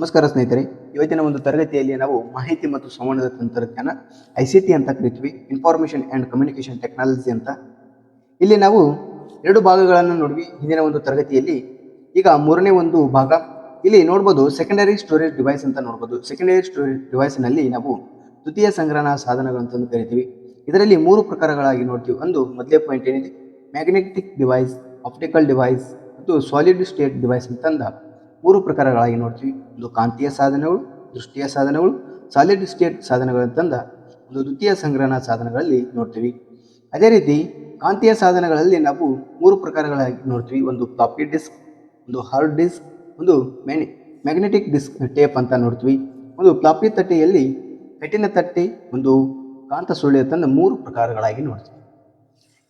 ನಮಸ್ಕಾರ ಸ್ನೇಹಿತರೆ. ಇವತ್ತಿನ ಒಂದು ತರಗತಿಯಲ್ಲಿ ನಾವು ಮಾಹಿತಿ ಮತ್ತು ಸಂವಹನದ ತಂತ್ರಜ್ಞಾನ ಐ ಸಿ ಟಿ ಅಂತ ಕರಿತೀವಿ ಇನ್ಫಾರ್ಮೇಷನ್ ಆ್ಯಂಡ್ ಕಮ್ಯುನಿಕೇಷನ್ ಟೆಕ್ನಾಲಜಿ ಅಂತ. ಇಲ್ಲಿ ನಾವು ಎರಡು ಭಾಗಗಳನ್ನು ನೋಡ್ವಿ ಹಿಂದಿನ ಒಂದು ತರಗತಿಯಲ್ಲಿ. ಈಗ ಮೂರನೇ ಒಂದು ಭಾಗ, ಇಲ್ಲಿ ನೋಡ್ಬೋದು ಸೆಕೆಂಡರಿ ಸ್ಟೋರೇಜ್ ಡಿವೈಸ್ ಅಂತ ನೋಡ್ಬೋದು. ಸೆಕೆಂಡರಿ ಸ್ಟೋರೇಜ್ ಡಿವೈಸ್ನಲ್ಲಿ ನಾವು ದ್ವಿತೀಯ ಸಂಗ್ರಹಣಾ ಸಾಧನಗಳಂತಂದು ಕರಿತೀವಿ. ಇದರಲ್ಲಿ ಮೂರು ಪ್ರಕಾರಗಳಾಗಿ ನೋಡ್ತೀವಿ. ಒಂದು ಮೊದಲೇ ಪಾಯಿಂಟ್ ಏನಿದೆ ಮ್ಯಾಗ್ನೆಟಿಕ್ ಡಿವೈಸ್ ಆಪ್ಟಿಕಲ್ ಡಿವೈಸ್ ಮತ್ತು ಸಾಲಿಡ್ ಸ್ಟೇಟ್ ಡಿವೈಸ್ ಅಂತಂದ ಮೂರು ಪ್ರಕಾರಗಳಾಗಿ ನೋಡ್ತೀವಿ. ಒಂದು ಕಾಂತೀಯ ಸಾಧನಗಳು, ದೃಷ್ಟಿಯ ಸಾಧನಗಳು ಸಾಲಿಡ್ ಸ್ಟೇಟ್ ಸಾಧನಗಳಂತಂದ ಒಂದು ದ್ವಿತೀಯ ಸಂಗ್ರಹಣಾ ಸಾಧನಗಳಲ್ಲಿ ನೋಡ್ತೀವಿ. ಅದೇ ರೀತಿ ಕಾಂತೀಯ ಸಾಧನಗಳಲ್ಲಿ ನಾವು ಮೂರು ಪ್ರಕಾರಗಳಾಗಿ ನೋಡ್ತೀವಿ. ಒಂದು ಫ್ಲಾಪಿ ಡಿಸ್ಕ್ ಒಂದು ಹಾರ್ಡ್ ಡಿಸ್ಕ್ ಒಂದು ಮ್ಯಾನಿ ಮ್ಯಾಗ್ನೆಟಿಕ್ ಡಿಸ್ಕ್ ಟೇಪ್ ಅಂತ ನೋಡ್ತೀವಿ. ಒಂದು ಫ್ಲಾಪಿ ತಟ್ಟೆಯಲ್ಲಿ ಕಠಿಣ ತಟ್ಟೆ, ಒಂದು ಕಾಂತ ಸುಳ್ಳಿ ತಂದು ಮೂರು ಪ್ರಕಾರಗಳಾಗಿ ನೋಡ್ತೀವಿ.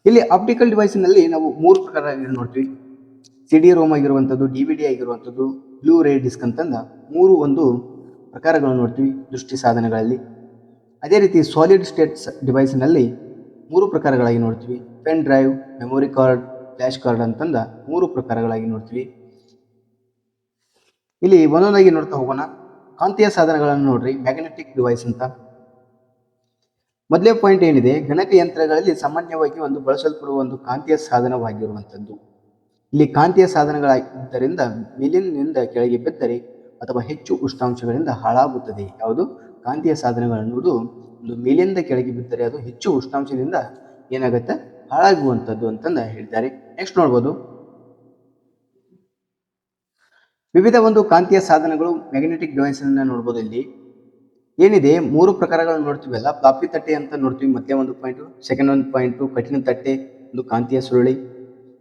ಇಲ್ಲಿ ಆಪ್ಟಿಕಲ್ ಡಿವೈಸಿನಲ್ಲಿ ನಾವು ಮೂರು ಪ್ರಕಾರ ನೋಡ್ತೀವಿ. ಸಿ ಡಿ ರೋಮ್ ಆಗಿರುವಂಥದ್ದು ಡಿ ವಿ ಡಿ ಆಗಿರುವಂಥದ್ದು ಬ್ಲೂ ರೇ ಡಿಸ್ಕ್ ಅಂತಂದ ಮೂರು ಒಂದು ಪ್ರಕಾರಗಳನ್ನು ನೋಡ್ತೀವಿ ದೃಷ್ಟಿ ಸಾಧನಗಳಲ್ಲಿ. ಅದೇ ರೀತಿ ಸಾಲಿಡ್ ಸ್ಟೇಟ್ಸ್ ಡಿವೈಸ್ನಲ್ಲಿ ಮೂರು ಪ್ರಕಾರಗಳಾಗಿ ನೋಡ್ತೀವಿ. Pen drive memory card flash card ಅಂತಂದ ಮೂರು ಪ್ರಕಾರಗಳಾಗಿ ನೋಡ್ತೀವಿ. ಇಲ್ಲಿ ಒಂದೊಂದಾಗಿ ನೋಡ್ತಾ ಹೋಗೋಣ. ಕಾಂತೀಯ ಸಾಧನಗಳನ್ನು ನೋಡ್ರಿ. ಮ್ಯಾಗ್ನೆಟಿಕ್ ಡಿವೈಸ್ ಅಂತ. ಮೊದಲೇ ಪಾಯಿಂಟ್ ಏನಿದೆ? ಗಣಕಯಂತ್ರಗಳಲ್ಲಿ ಸಾಮಾನ್ಯವಾಗಿ ಒಂದು ಬಳಸಲ್ಪಡುವ ಒಂದು ಕಾಂತೀಯ ಸಾಧನವಾಗಿರುವಂಥದ್ದು ಇಲ್ಲಿ ಕಾಂತೀಯ ಸಾಧನಗಳಾಗಿದ್ದರಿಂದ ಮೇಲಿನಿಂದ ಕೆಳಗೆ ಬಿದ್ದರೆ ಅಥವಾ ಹೆಚ್ಚು ಉಷ್ಣಾಂಶಗಳಿಂದ ಹಾಳಾಗುತ್ತದೆ. ಯಾವುದು? ಕಾಂತೀಯ ಸಾಧನಗಳನ್ನುವುದು ಒಂದು ಮೇಲಿಂದ ಕೆಳಗೆ ಬಿದ್ದರೆ ಅದು ಹೆಚ್ಚು ಉಷ್ಣಾಂಶದಿಂದ ಏನಾಗುತ್ತೆ? ಹಾಳಾಗುವಂಥದ್ದು ಅಂತಂದ ಹೇಳ್ತಾರೆ ನೆಕ್ಸ್ಟ್ ನೋಡ್ಬೋದು. ವಿವಿಧ ಒಂದು ಕಾಂತೀಯ ಸಾಧನಗಳು ಮ್ಯಾಗ್ನೆಟಿಕ್ ಡಿವೈಸ್ ಅನ್ನ ನೋಡ್ಬೋದು ಇಲ್ಲಿ. ಏನಿದೆ? ಮೂರು ಪ್ರಕಾರಗಳನ್ನು ನೋಡ್ತೀವಲ್ಲ ಫ್ಲಾಪಿ ತಟ್ಟೆ ಅಂತ ನೋಡ್ತೀವಿ. ಮತ್ತೆ ಒಂದು ಪಾಯಿಂಟು ಸೆಕೆಂಡ್ ಒಂದು ಪಾಯಿಂಟು ಕಠಿಣ ತಟ್ಟೆ, ಒಂದು ಕಾಂತೀಯ ಸುರುಳಿ.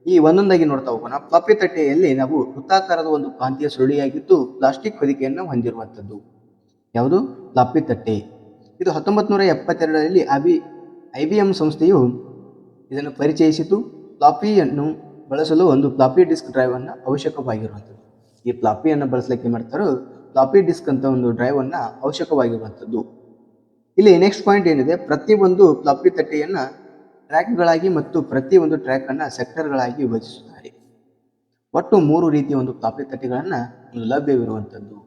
ಈ ಒಂದೊಂದಾಗಿ ನೋಡ್ತಾ ಹೋಗೋಣ. ಫ್ಲಾಪಿ ತಟ್ಟೆಯಲ್ಲಿ ನಾವು ವೃತ್ತಾಕಾರದ ಒಂದು ಕಾಂತಿಯ ಸುರುಳಿಯಾಗಿದ್ದು ಪ್ಲಾಸ್ಟಿಕ್ ಹೊದಿಕೆಯನ್ನು ಹೊಂದಿರುವಂಥದ್ದು. ಯಾವುದು? ಫ್ಲಾಪಿ ತಟ್ಟೆ. ಇದು ಹತ್ತೊಂಬತ್ತು ನೂರ ಎಪ್ಪತ್ತೆರಡರಲ್ಲಿ ಅಬಿ ಐ ಬಿ ಎಂ ಸಂಸ್ಥೆಯು ಇದನ್ನು ಪರಿಚಯಿಸಿತು. ಪ್ಲಾಪಿಯನ್ನು ಬಳಸಲು ಒಂದು ಪ್ಲಾಪಿ ಡಿಸ್ಕ್ ಡ್ರೈವನ್ನು ಅವಶ್ಯಕವಾಗಿರುವಂಥದ್ದು. ಈ ಫ್ಲಾಪಿಯನ್ನು ಬಳಸಲಿಕ್ಕೆ ಮಾಡ್ತಾರೋ ಪ್ಲಾಪಿ ಡಿಸ್ಕ್ ಅಂತ ಒಂದು ಡ್ರೈವನ್ನು ಅವಶ್ಯಕವಾಗಿರುವಂಥದ್ದು. ಇಲ್ಲಿ ನೆಕ್ಸ್ಟ್ ಪಾಯಿಂಟ್ ಏನಿದೆ? ಪ್ರತಿಯೊಂದು ಪ್ಲಾಪಿ ತಟ್ಟೆಯನ್ನ ಟ್ರ್ಯಾಕ್ಗಳಾಗಿ ಮತ್ತು ಪ್ರತಿಯೊಂದು ಟ್ರ್ಯಾಕ್ ಅನ್ನ ಸೆಕ್ಟರ್ಗಳಾಗಿ ವಿಭಜಿಸುತ್ತಾರೆ. ಒಟ್ಟು ಮೂರು ರೀತಿಯ ಒಂದು ಫ್ಲಾಪಿ ತಟ್ಟೆಗಳನ್ನು ಲಭ್ಯವಿರುವಂಥದ್ದು.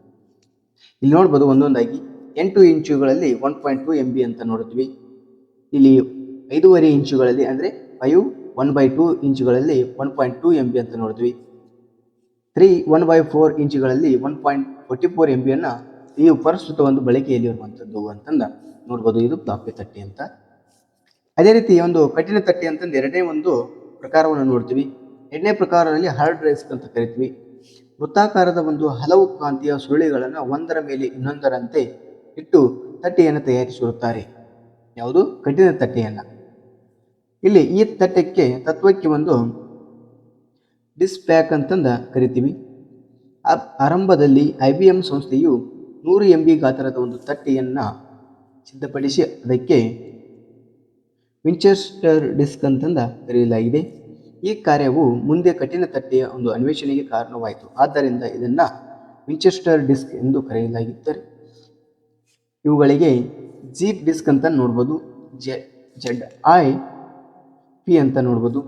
ಇಲ್ಲಿ ನೋಡ್ಬೋದು ಒಂದೊಂದಾಗಿ ಎಂಟು ಇಂಚುಗಳಲ್ಲಿ one point two M B ಅಂತ ನೋಡ್ತೀವಿ ಇಲ್ಲಿ ಐದೂವರೆ ಇಂಚುಗಳಲ್ಲಿ ಅಂದರೆ five one by two ಇಂಚುಗಳಲ್ಲಿ one point two M B ಅಂತ ನೋಡ್ತೀವಿ three one by four ಇಂಚುಗಳಲ್ಲಿ one point forty four M ಬಿಯನ್ನು ಈ ಪ್ರಸ್ತುತ ಒಂದು ಬಳಕೆಯಲ್ಲಿ ಇರುವಂಥದ್ದು ಅಂತಂದ ನೋಡ್ಬೋದು ಇದು ಫ್ಲಾಪಿ ತಟ್ಟೆ ಅಂತ. ಅದೇ ರೀತಿ ಒಂದು ಕಠಿಣ ತಟ್ಟೆ ಅಂತಂದು ಎರಡನೇ ಒಂದು ಪ್ರಕಾರವನ್ನು ನೋಡ್ತೀವಿ. ಎರಡನೇ ಪ್ರಕಾರದಲ್ಲಿ ಹಾರ್ಡ್ ಡ್ರೈವ್ಸ್ ಅಂತ ಕರಿತೀವಿ. ವೃತ್ತಾಕಾರದ ಒಂದು ಹಲವು ಕಾಂತೀಯ ಸುರುಳಿಗಳನ್ನು ಒಂದರ ಮೇಲೆ ಇನ್ನೊಂದರಂತೆ ಇಟ್ಟು ತಟ್ಟೆಯನ್ನು ತಯಾರಿಸಿರುತ್ತಾರೆ. ಯಾವುದು? ಕಠಿಣ ತಟ್ಟೆಯನ್ನು. ಇಲ್ಲಿ ಈ ತಟ್ಟೆಕ್ಕೆ ತತ್ವಕ್ಕೆ ಒಂದು ಡಿಸ್ ಪ್ಯಾಕ್ ಅಂತಂದ ಕರಿತೀವಿ. ಆರಂಭದಲ್ಲಿ ಐ ಬಿ ಎಂ ಸಂಸ್ಥೆಯು ನೂರು ಎಂ ಬಿ ಗಾತ್ರದ ಒಂದು ತಟ್ಟೆಯನ್ನು ಸಿದ್ಧಪಡಿಸಿ ಅದಕ್ಕೆ ವಿಂಚೆಸ್ಟರ್ ಡಿಸ್ಕ್ ಅಂತಂದ ಕರೆಯಲಾಗಿದೆ. ಈ ಕಾರ್ಯವು ಮುಂದೆ ಕಠಿಣ ತಟ್ಟೆಯ ಒಂದು ಅನ್ವೇಷಣೆಗೆ ಕಾರಣವಾಯಿತು. ಆದ್ದರಿಂದ ಇದನ್ನು ವಿಂಚೆಸ್ಟರ್ ಡಿಸ್ಕ್ ಎಂದು ಕರೆಯಲಾಗಿದ್ದರೆ. ಇವುಗಳಿಗೆ ಜೀಪ್ ಡಿಸ್ಕ್ ಅಂತ ನೋಡ್ಬೋದು, ಜೆ, ಜೆಡ್ ಐ ಪಿ ಅಂತ ನೋಡ್ಬೋದು.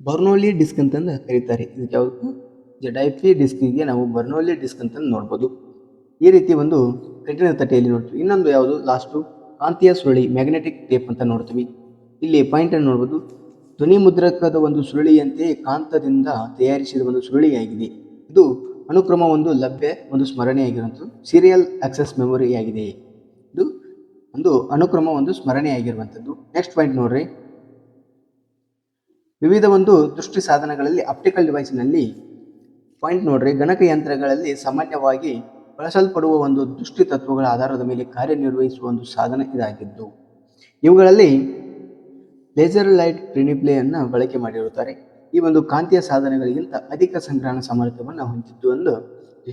ಬರ್ನೋಲಿ ಡಿಸ್ಕ್ ಅಂತಂದು ಕರೀತಾರೆ. ಇದಕ್ಕೆ ಯಾವುದು ಜೆಡ್ ಐ ಪಿ ಡಿಸ್ಕಿಗೆ ನಾವು ಬರ್ನೋಲಿ ಡಿಸ್ಕ್ ಅಂತ ನೋಡ್ಬೋದು. ಈ ರೀತಿ ಒಂದು ಕಠಿಣ ತಟ್ಟೆಯಲ್ಲಿ ನೋಡ್ತೀವಿ. ಇನ್ನೊಂದು ಯಾವುದು? ಲಾಸ್ಟು? ಕಾಂತೀಯ ಸುರುಳಿ ಮ್ಯಾಗ್ನೆಟಿಕ್ ಟೇಪ್ ಅಂತ ನೋಡ್ತೀವಿ. ಇಲ್ಲಿ ಪಾಯಿಂಟನ್ನು ನೋಡ್ಬೋದು. ಧ್ವನಿ ಮುದ್ರಕದ ಒಂದು ಸುರುಳಿಯಂತೆ ಕಾಂತದಿಂದ ತಯಾರಿಸಿದ ಒಂದು ಸುರುಳಿಯಾಗಿದೆ. ಇದು ಅನುಕ್ರಮ ಒಂದು ಲಭ್ಯ, ಒಂದು ಸ್ಮರಣೆಯಾಗಿರುವಂಥದ್ದು. ಸೀರಿಯಲ್ ಆಕ್ಸೆಸ್ ಮೆಮೊರಿ ಆಗಿದೆ. ಇದು ಒಂದು ಅನುಕ್ರಮ ಒಂದು ಸ್ಮರಣೆಯಾಗಿರುವಂಥದ್ದು. ನೆಕ್ಸ್ಟ್ ಪಾಯಿಂಟ್ ನೋಡ್ರಿ. ವಿವಿಧ ಒಂದು ದೃಷ್ಟಿ ಸಾಧನಗಳಲ್ಲಿ ಆಪ್ಟಿಕಲ್ ಡಿವೈಸ್ನಲ್ಲಿ ಪಾಯಿಂಟ್ ನೋಡ್ರಿ. ಗಣಕ ಯಂತ್ರಗಳಲ್ಲಿ ಸಾಮಾನ್ಯವಾಗಿ ಬಳಸಲ್ಪಡುವ ಒಂದು ದೃಷ್ಟಿ ತತ್ವಗಳ ಆಧಾರದ ಮೇಲೆ ಕಾರ್ಯನಿರ್ವಹಿಸುವ ಒಂದು ಸಾಧನ ಇದಾಗಿದ್ದು, ಇವುಗಳಲ್ಲಿ ಲೇಸರ್ ಲೈಟ್ ಪ್ರಿನಿಪ್ಲೆಯನ್ನು ಬಳಕೆ ಮಾಡಿರುತ್ತಾರೆ. ಈ ಒಂದು ಕಾಂತೀಯ ಸಾಧನಗಳಿಗಿಂತ ಅಧಿಕ ಸಂಗ್ರಹಣ ಸಾಮರ್ಥ್ಯವನ್ನು ಹೊಂದಿದ್ದು ಒಂದು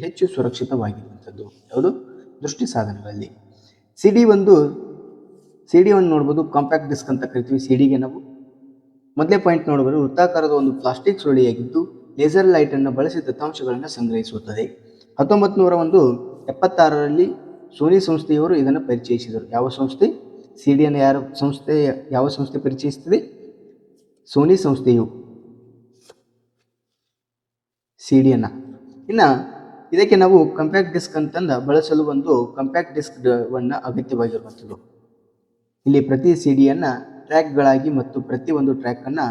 ಹೆಚ್ಚು ಸುರಕ್ಷಿತವಾಗಿರುವಂಥದ್ದು. ಯಾವುದು ದೃಷ್ಟಿ ಸಾಧನಗಳಲ್ಲಿ. ಸಿ ಡಿ ಒಂದು ಸಿ ಡಿ ಒಂದು ನೋಡ್ಬೋದು, ಕಾಂಪ್ಯಾಕ್ಟ್ ಡಿಸ್ಕ್ ಅಂತ ಕರಿತೀವಿ ಸಿ ಡಿಗೆ ನಾವು. ಮೊದಲೇ ಪಾಯಿಂಟ್ ನೋಡಬಹುದು ವೃತ್ತಾಕಾರದ ಒಂದು ಪ್ಲಾಸ್ಟಿಕ್ ಸುರುಳಿಯಾಗಿದ್ದು, ಲೇಸರ್ ಲೈಟನ್ನು ಬಳಸಿ ದತ್ತಾಂಶಗಳನ್ನು ಸಂಗ್ರಹಿಸುತ್ತದೆ. ಹತ್ತೊಂಬತ್ತು ನೂರ ಒಂದು ಎಪ್ಪತ್ತಾರರಲ್ಲಿ ಸೋನಿ ಸಂಸ್ಥೆಯವರು ಇದನ್ನು ಪರಿಚಯಿಸಿದರು. ಯಾವ ಸಂಸ್ಥೆ? ಸಿ ಡಿಯನ್ನು ಯಾರ ಸಂಸ್ಥೆ, ಯಾವ ಸಂಸ್ಥೆ ಪರಿಚಯಿಸುತ್ತದೆ ಸೋನಿ ಸಂಸ್ಥೆಯು. ಸಿ ಡಿಯನ್ನು ಇನ್ನು ಇದಕ್ಕೆ ನಾವು ಕಂಪ್ಯಾಕ್ಟ್ ಡಿಸ್ಕ್ ಅಂತಂದ ಬಳಸಲು ಒಂದು ಕಂಪ್ಯಾಕ್ಟ್ ಡಿಸ್ಕ್ ಅನ್ನು ಅಗತ್ಯವಾಗಿರುವಂಥದ್ದು. ಇಲ್ಲಿ ಪ್ರತಿ ಸಿ ಡಿಯನ್ನು ಟ್ರ್ಯಾಕ್ಗಳಾಗಿ ಮತ್ತು ಪ್ರತಿ ಒಂದು ಟ್ರ್ಯಾಕನ್ನು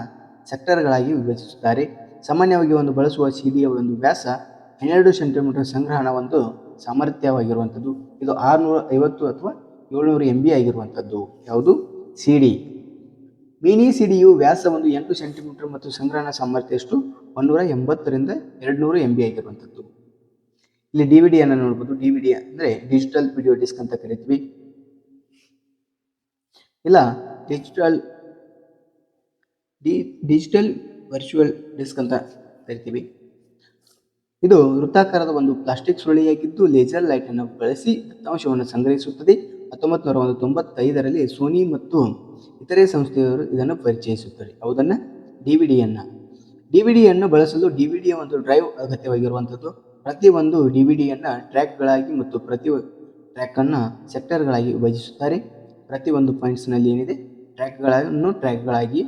ಸೆಕ್ಟರ್ಗಳಾಗಿ ವಿಭಜಿಸುತ್ತಾರೆ. ಸಾಮಾನ್ಯವಾಗಿ ಒಂದು ಬಳಸುವ ಸಿ ಡಿಯ ಒಂದು ವ್ಯಾಸ ಹನ್ನೆರಡು ಸೆಂಟಿಮೀಟರ್ ಸಂಗ್ರಹಣ ಒಂದು ಸಾಮರ್ಥ್ಯವಾಗಿರುವಂಥದ್ದು. ಇದು ಆರುನೂರ ಐವತ್ತು ಅಥವಾ ಏಳ್ನೂರು ಎಂ ಬಿ ಆಗಿರುವಂಥದ್ದು. ಯಾವುದು? ಸಿ ಡಿ ಮಿನಿ ಸಿ ಡಿಯು ವ್ಯಾಸ ಒಂದು ಎಂಟು ಸೆಂಟಿಮೀಟರ್ ಮತ್ತು ಸಂಗ್ರಹಣ ಸಾಮರ್ಥ್ಯ ಎಷ್ಟು? ಒಂದೂರ ಎಂಬತ್ತರಿಂದ ಎರಡುನೂರು ಎಂ ಬಿ ಆಗಿರುವಂಥದ್ದು. ಇಲ್ಲಿ ಡಿ ವಿ ಡಿಯನ್ನು ನೋಡ್ಬೋದು. ಡಿ ವಿ ಡಿ ಅಂದರೆ ಡಿಜಿಟಲ್ ವಿಡಿಯೋ ಡಿಸ್ಕ್ ಅಂತ ಕರಿತೀವಿ. ಇಲ್ಲ digital D digital virtual disc ಅಂತ ಕರಿತೀವಿ. ಇದು ವೃತ್ತಾಕಾರದ ಒಂದು ಪ್ಲಾಸ್ಟಿಕ್ ಸುರುಳಿಯಾಗಿದ್ದು ಲೇಸರ್ ಅನ್ನು ಬಳಸಿ ದತ್ತಾಂಶವನ್ನು ಸಂಗ್ರಹಿಸುತ್ತದೆ. ಹತ್ತೊಂಬತ್ತು ನೂರ ಒಂದು ತೊಂಬತ್ತೈದರಲ್ಲಿ ಸೋನಿ ಮತ್ತು ಇತರೆ ಸಂಸ್ಥೆಯವರು ಇದನ್ನು ಪರಿಚಯಿಸುತ್ತಾರೆ. ಯಾವುದನ್ನು ಡಿ ವಿ ಡಿಯನ್ನು ಡಿ ವಿ ಡಿಯನ್ನು ಬಳಸಲು ಡಿ ವಿ ಡಿಯ ಒಂದು ಡ್ರೈವ್ ಅಗತ್ಯವಾಗಿರುವಂಥದ್ದು. ಪ್ರತಿಯೊಂದು ಡಿ ವಿ ಡಿಯನ್ನು ಟ್ರ್ಯಾಕ್ಗಳಾಗಿ ಮತ್ತು ಪ್ರತಿ ಟ್ರ್ಯಾಕನ್ನು ಸೆಕ್ಟರ್ಗಳಾಗಿ ವಿಭಜಿಸುತ್ತಾರೆ. ಪ್ರತಿಯೊಂದು ಪಾಯಿಂಟ್ಸ್ನಲ್ಲಿ ಏನಿದೆ? ಟ್ರ್ಯಾಕ್ಗಳನ್ನು ಟ್ರ್ಯಾಕ್ಗಳಾಗಿ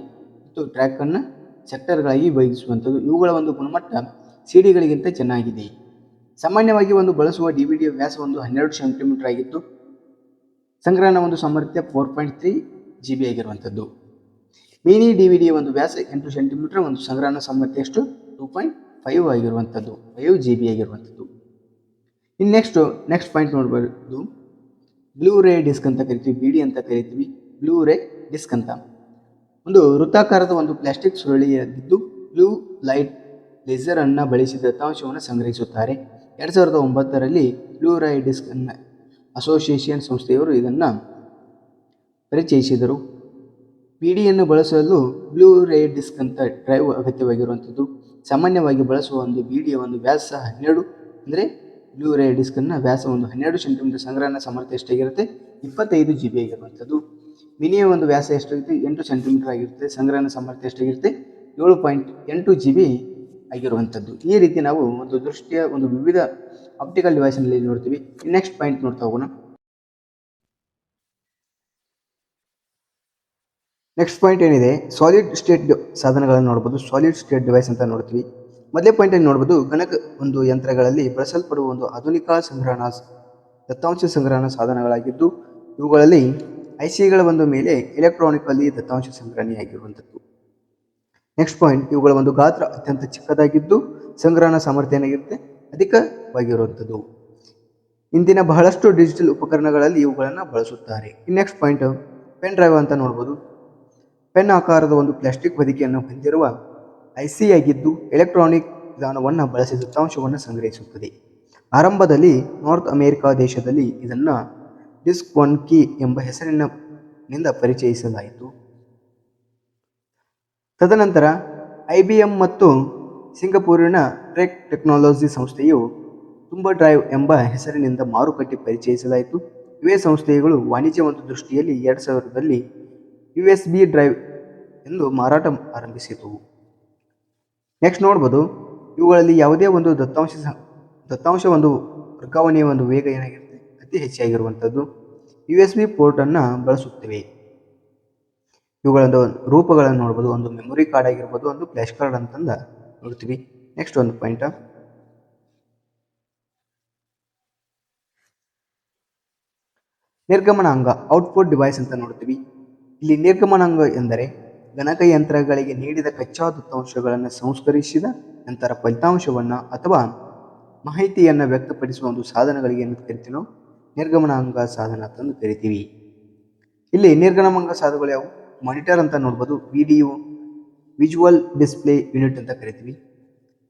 ಮತ್ತು ಟ್ರ್ಯಾಕನ್ನು ಸೆಕ್ಟರ್ಗಳಾಗಿ ವಿಭಜಿಸುವಂಥದ್ದು. ಇವುಗಳ ಒಂದು ಗುಣಮಟ್ಟ ಸಿ ಡಿಗಳಿಗಿಂತ ಚೆನ್ನಾಗಿದೆ. ಸಾಮಾನ್ಯವಾಗಿ ಒಂದು ಬಳಸುವ ಡಿ ವಿ ಡಿ ವ್ಯಾಸ ಒಂದು ಹನ್ನೆರಡು ಸೆಂಟಿಮೀಟರ್ ಆಗಿತ್ತು. ಸಂಗ್ರಹಣ ಒಂದು ಸಾಮರ್ಥ್ಯ four point three G B ಆಗಿರುವಂಥದ್ದು. ಮಿನಿ ಡಿ ವಿ ಡಿಯ ಒಂದು ವ್ಯಾಸ ಎಂಟು ಸೆಂಟಿಮೀಟರ್, ಒಂದು ಸಂಗ್ರಹಣ ಸಾಮರ್ಥ್ಯ ಎಷ್ಟು ಟೂ ಪಾಯಿಂಟ್ ಫೈವ್ ಆಗಿರುವಂಥದ್ದು, ಫೈವ್ ಜಿ ಬಿ ಆಗಿರುವಂಥದ್ದು. ಇನ್ನು ನೆಕ್ಸ್ಟ್ ನೆಕ್ಸ್ಟ್ ಪಾಯಿಂಟ್ ನೋಡ್ಬೋದು ಬ್ಲೂ ರೇ ಡಿಸ್ಕ್ ಅಂತ ಕರಿತೀವಿ, ಬಿ ಡಿ ಅಂತ ಕರಿತೀವಿ ಬ್ಲೂ ರೇ ಡಿಸ್ಕ್ ಅಂತ. ಒಂದು ವೃತ್ತಾಕಾರದ ಒಂದು ಪ್ಲಾಸ್ಟಿಕ್ ಸುರುಳಿಯಾಗಿದ್ದು, ಬ್ಲೂ ಲೈಟ್ ಲೇಸರ್ ಅನ್ನು ಬಳಸಿ ದತ್ತಾಂಶವನ್ನು ಸಂಗ್ರಹಿಸುತ್ತಾರೆ. ಎರಡು ಸಾವಿರದ ಒಂಬತ್ತರಲ್ಲಿ ಬ್ಲೂ ರೈ ಡಿಸ್ಕ್ ಅಸೋಸಿಯೇಷನ್ ಸಂಸ್ಥೆಯವರು ಇದನ್ನು ಪರಿಚಯಿಸಿದರು. ಪಿ ಡಿಯನ್ನು ಬಳಸಲು ಬ್ಲೂ ರೇ ಡಿಸ್ಕ್ ಅಂತ ಡ್ರೈವ್ ಅಗತ್ಯವಾಗಿರುವಂಥದ್ದು. ಸಾಮಾನ್ಯವಾಗಿ ಬಳಸುವ ಒಂದು ಬಿ ಡಿಯ ಒಂದು ವ್ಯಾಸ ಹನ್ನೆರಡು, ಅಂದರೆ ಬ್ಲೂ ರೇ ಡಿಸ್ಕನ್ನು ವ್ಯಾಸ ಒಂದು ಹನ್ನೆರಡು ಸೆಂಟಿಮೀಟರ್ ಸಂಗ್ರಹಣ ಸಾಮರ್ಥ್ಯ ಎಷ್ಟಾಗಿರುತ್ತೆ? ಇಪ್ಪತ್ತೈದು ಜಿ ಬಿ ಆಗಿರುವಂಥದ್ದು. ಮಿನಿಯ ಒಂದು ವ್ಯಾಸ ಎಷ್ಟಾಗುತ್ತೆ? ಎಂಟು ಸೆಂಟಿಮೀಟರ್ ಆಗಿರುತ್ತೆ. ಸಂಗ್ರಹಣ ಸಾಮರ್ಥ್ಯ ಎಷ್ಟಾಗಿರುತ್ತೆ? ಏಳು ಪಾಯಿಂಟ್ ಎಂಟು ಜಿ ಬಿ ಆಗಿರುವಂಥದ್ದು. ಈ ರೀತಿ ನಾವು ಒಂದು ದೃಷ್ಟಿಯ, ಒಂದು ವಿವಿಧ ಆಪ್ಟಿಕಲ್ ಡಿವೈಸ್ನಲ್ಲಿ ನೋಡ್ತೀವಿ. ನೆಕ್ಸ್ಟ್ ಪಾಯಿಂಟ್ ನೋಡ್ತಾ ಹೋಗೋಣ. ನೆಕ್ಸ್ಟ್ ಪಾಯಿಂಟ್ ಏನಿದೆ? ಸಾಲಿಡ್ ಸ್ಟೇಟ್ ಸಾಧನಗಳನ್ನು ನೋಡ್ಬೋದು. ಸಾಲಿಡ್ ಸ್ಟೇಟ್ ಡಿವೈಸ್ ಅಂತ ನೋಡ್ತೀವಿ. ಮೊದಲೇ ಪಾಯಿಂಟಲ್ಲಿ ನೋಡ್ಬೋದು, ಗಣಕ ಒಂದು ಯಂತ್ರಗಳಲ್ಲಿ ಬಳಸಲ್ಪಡುವ ಒಂದು ಆಧುನಿಕ ಸಂಗ್ರಹಣಾ ದತ್ತಾಂಶ ಸಂಗ್ರಹಣ ಸಾಧನಗಳಾಗಿದ್ದು, ಇವುಗಳಲ್ಲಿ ಐಸಿಗಳ ಒಂದು ಮೇಲೆ ಎಲೆಕ್ಟ್ರಾನಿಕಲ್ಲಿ ದತ್ತಾಂಶ ಸಂಗ್ರಹಣೆಯಾಗಿರುವಂಥದ್ದು. ನೆಕ್ಸ್ಟ್ ಪಾಯಿಂಟ್ ಇವುಗಳ ಒಂದು ಗಾತ್ರ ಅತ್ಯಂತ ಚಿಕ್ಕದಾಗಿದ್ದು ಸಂಗ್ರಹಣ ಸಾಮರ್ಥ್ಯ ಏನಾಗಿರುತ್ತೆ ಅಧಿಕವಾಗಿರುವಂಥದ್ದು. ಇಂದಿನ ಬಹಳಷ್ಟು ಡಿಜಿಟಲ್ ಉಪಕರಣಗಳಲ್ಲಿ ಇವುಗಳನ್ನು ಬಳಸುತ್ತಾರೆ. ನೆಕ್ಸ್ಟ್ ಪಾಯಿಂಟ್ ಪೆನ್ ಡ್ರೈವ್ ಅಂತ ನೋಡ್ಬೋದು. ಪೆನ್ ಆಕಾರದ ಒಂದು ಪ್ಲಾಸ್ಟಿಕ್ ಹೊದಿಕೆಯನ್ನು ಹೊಂದಿರುವ ಐಸಿ ಆಗಿದ್ದು ಎಲೆಕ್ಟ್ರಾನಿಕ್ ವಿಧಾನವನ್ನು ಬಳಸಿ ದತ್ತಾಂಶವನ್ನು ಸಂಗ್ರಹಿಸುತ್ತದೆ. ಆರಂಭದಲ್ಲಿ ನಾರ್ತ್ ಅಮೆರಿಕಾ ದೇಶದಲ್ಲಿ ಇದನ್ನು ಡಿಸ್ಕ್ ಒನ್ ಕೀ ಎಂಬ ಹೆಸರಿನಿಂದ ಪರಿಚಯಿಸಲಾಯಿತು. ತದನಂತರ, ಐ ಬಿ ಎಂ ಮತ್ತು ಸಿಂಗಪೂರಿನ ಟ್ರೆಕ್ ಟೆಕ್ನಾಲಜಿ ಸಂಸ್ಥೆಯು ತುಂಬ ಡ್ರೈವ್ ಎಂಬ ಹೆಸರಿನಿಂದ ಮಾರುಕಟ್ಟೆ ಪರಿಚಯಿಸಲಾಯಿತು. ಇವೇ ಸಂಸ್ಥೆಗಳು ವಾಣಿಜ್ಯ ಒಂದು ದೃಷ್ಟಿಯಲ್ಲಿ ಎರಡು ಸಾವಿರದಲ್ಲಿ ಯು ಎಸ್ ಬಿ ಡ್ರೈವ್ ಎಂದು ಮಾರಾಟ ಆರಂಭಿಸಿತು ನೆಕ್ಸ್ಟ್ ನೋಡ್ಬೋದು, ಇವುಗಳಲ್ಲಿ ಯಾವುದೇ ಒಂದು ದತ್ತಾಂಶ ದತ್ತಾಂಶ ಒಂದು ವರ್ಗಾವಣೆಯ ಒಂದು ವೇಗ ಏನಾಗಿರುತ್ತೆ? ಅತಿ ಹೆಚ್ಚಾಗಿರುವಂಥದ್ದು ಯು ಎಸ್ ಬಿ ಪೋರ್ಟನ್ನು ಬಳಸುತ್ತವೆ. ಇವುಗಳೊಂದು ರೂಪಗಳನ್ನು ನೋಡ್ಬೋದು. ಒಂದು ಮೆಮೊರಿ ಕಾರ್ಡ್ ಆಗಿರ್ಬೋದು, ಒಂದು ಫ್ಲ್ಯಾಶ್ ಕಾರ್ಡ್ ಅಂತಂದ ನೋಡ್ತೀವಿ. ನೆಕ್ಸ್ಟ್ ಒಂದು ಪಾಯಿಂಟ್ ನಿರ್ಗಮನಾಂಗ ಔಟ್ಪುಟ್ ಡಿವೈಸ್ ಅಂತ ನೋಡ್ತೀವಿ. ಇಲ್ಲಿ ನಿರ್ಗಮನಾಂಗ ಎಂದರೆ ಗಣಕಯಂತ್ರಗಳಿಗೆ ನೀಡಿದ ಕಚ್ಚಾ ದತ್ತಾಂಶಗಳನ್ನು ಸಂಸ್ಕರಿಸಿದ ನಂತರ ಫಲಿತಾಂಶವನ್ನು ಅಥವಾ ಮಾಹಿತಿಯನ್ನು ವ್ಯಕ್ತಪಡಿಸುವ ಒಂದು ಸಾಧನಗಳಿಗೆ ಏನು ಕರಿತೀವಿ ನಾವು ನಿರ್ಗಮನಾಂಗ ಸಾಧನ ಅಂತಂದು ಕರಿತೀವಿ. ಇಲ್ಲಿ ನಿರ್ಗಮನಾಂಗ ಸಾಧನಗಳು ಯಾವುವು? ಮಾನಿಟರ್ ಅಂತ ನೋಡ್ಬೋದು ವಿಡಿಯೋ ವಿಜುವಲ್ ಡಿಸ್ಪ್ಲೇ ಯೂನಿಟ್ ಅಂತ ಕರಿತೀವಿ.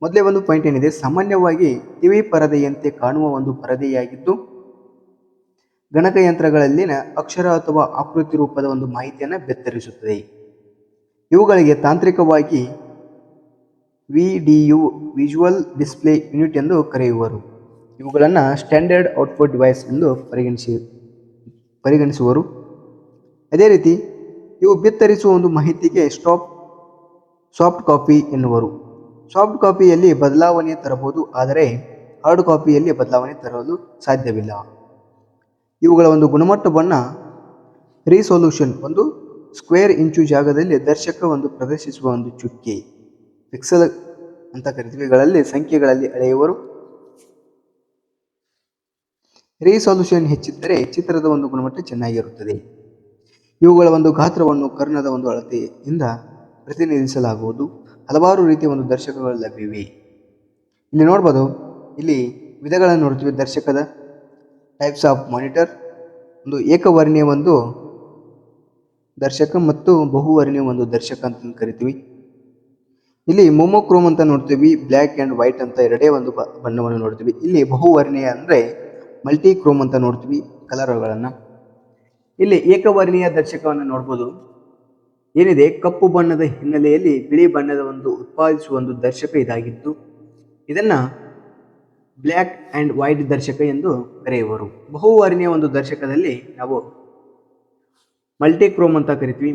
ಮೊದಲೇ ಒಂದು ಪಾಯಿಂಟ್ ಏನಿದೆ, ಸಾಮಾನ್ಯವಾಗಿ ಟಿವಿ ಪರದೆಯಂತೆ ಕಾಣುವ ಒಂದು ಪರದೆಯಾಗಿದ್ದು ಗಣಕಯಂತ್ರಗಳಲ್ಲಿನ ಅಕ್ಷರ ಅಥವಾ ಆಕೃತಿ ರೂಪದ ಒಂದು ಮಾಹಿತಿಯನ್ನು ಬೆತ್ತರಿಸುತ್ತದೆ. ಇವುಗಳಿಗೆ ತಾಂತ್ರಿಕವಾಗಿ V D U visual display unit ಎಂದು ಕರೆಯುವರು. ಇವುಗಳನ್ನು ಸ್ಟ್ಯಾಂಡರ್ಡ್ ಔಟ್ಪುಟ್ ಡಿವೈಸ್ ಎಂದು ಪರಿಗಣಿಸಿ, ಪರಿಗಣಿಸುವರು. ಅದೇ ರೀತಿ ಇವು ಬಿತ್ತರಿಸುವ ಒಂದು ಮಾಹಿತಿಗೆ ಸ್ಟಾಪ್, ಸಾಫ್ಟ್ ಕಾಪಿ ಎನ್ನುವರು. ಸಾಫ್ಟ್ ಕಾಪಿಯಲ್ಲಿ ಬದಲಾವಣೆ ತರಬಹುದು, ಆದರೆ ಹಾರ್ಡ್ ಕಾಪಿಯಲ್ಲಿ ಬದಲಾವಣೆ ತರಲು ಸಾಧ್ಯವಿಲ್ಲ. ಇವುಗಳ ಒಂದು ಗುಣಮಟ್ಟವನ್ನು ರೀಸೊಲ್ಯೂಷನ್ ಒಂದು ಸ್ಕ್ವೇರ್ ಇಂಚು ಜಾಗದಲ್ಲಿ ದರ್ಶಕ ಒಂದು ಪ್ರದರ್ಶಿಸುವ ಒಂದು ಚುಕ್ಕೆ ಪಿಕ್ಸೆಲ್ ಅಂತ ಕರಿತೀವಿಗಳಲ್ಲಿ ಸಂಖ್ಯೆಗಳಲ್ಲಿ ಅಳೆಯುವರು. ರೀಸೊಲ್ಯೂಷನ್ ಹೆಚ್ಚಿದ್ದರೆ ಚಿತ್ರದ ಒಂದು ಗುಣಮಟ್ಟ ಚೆನ್ನಾಗಿರುತ್ತದೆ. ಇವುಗಳ ಒಂದು ಗಾತ್ರವನ್ನು ಕರ್ಣದ ಒಂದು ಅಳತೆಯಿಂದ ಪ್ರತಿನಿಧಿಸಲಾಗುವುದು. ಹಲವಾರು ರೀತಿಯ ಒಂದು ದರ್ಶಕಗಳು ಲಭ್ಯವಿವೆ. ಇಲ್ಲಿ ನೋಡ್ಬೋದು, ಇಲ್ಲಿ ವಿಧಗಳನ್ನು ನೋಡ್ತೀವಿ ದರ್ಶಕದ. ಟೈಪ್ಸ್ ಆಫ್ ಮಾನಿಟರ್ ಒಂದು ಏಕವರ್ಣೀಯ ಒಂದು ದರ್ಶಕ ಮತ್ತು ಬಹುವರ್ಣೀಯ ಒಂದು ದರ್ಶಕ ಅಂತ ಕರಿತೀವಿ. ಇಲ್ಲಿ ಮೊಮೊಕ್ರೋಮ್ ಅಂತ ನೋಡ್ತೀವಿ ಬ್ಲ್ಯಾಕ್ ಆ್ಯಂಡ್ ವೈಟ್ ಅಂತ ಎರಡೇ ಒಂದು ಬಣ್ಣವನ್ನು ನೋಡ್ತೀವಿ. ಇಲ್ಲಿ ಬಹುವರ್ಣೀಯ ಅಂದರೆ ಮಲ್ಟಿ ಕ್ರೋಮ್ ಅಂತ ನೋಡ್ತೀವಿ ಕಲರ್ಗಳನ್ನು ಇಲ್ಲಿ ಏಕವರ್ಣೀಯ ದರ್ಶಕವನ್ನು ನೋಡ್ಬೋದು. ಏನಿದೆ? ಕಪ್ಪು ಬಣ್ಣದ ಹಿನ್ನೆಲೆಯಲ್ಲಿ ಬಿಳಿ ಬಣ್ಣದ ಒಂದು ಉತ್ಪಾದಿಸುವ ಒಂದು ದರ್ಶಕ ಇದಾಗಿತ್ತು ಇದನ್ನ ಬ್ಲ್ಯಾಕ್ ಆ್ಯಂಡ್ ವೈಟ್ ದರ್ಶಕ ಎಂದು ಕರೆಯುವರು. ಬಹುವರ್ಣೀಯ ಒಂದು ದರ್ಶಕದಲ್ಲಿ ನಾವು ಮಲ್ಟಿಕ್ರೋಮ್ ಅಂತ ಕರಿತೀವಿ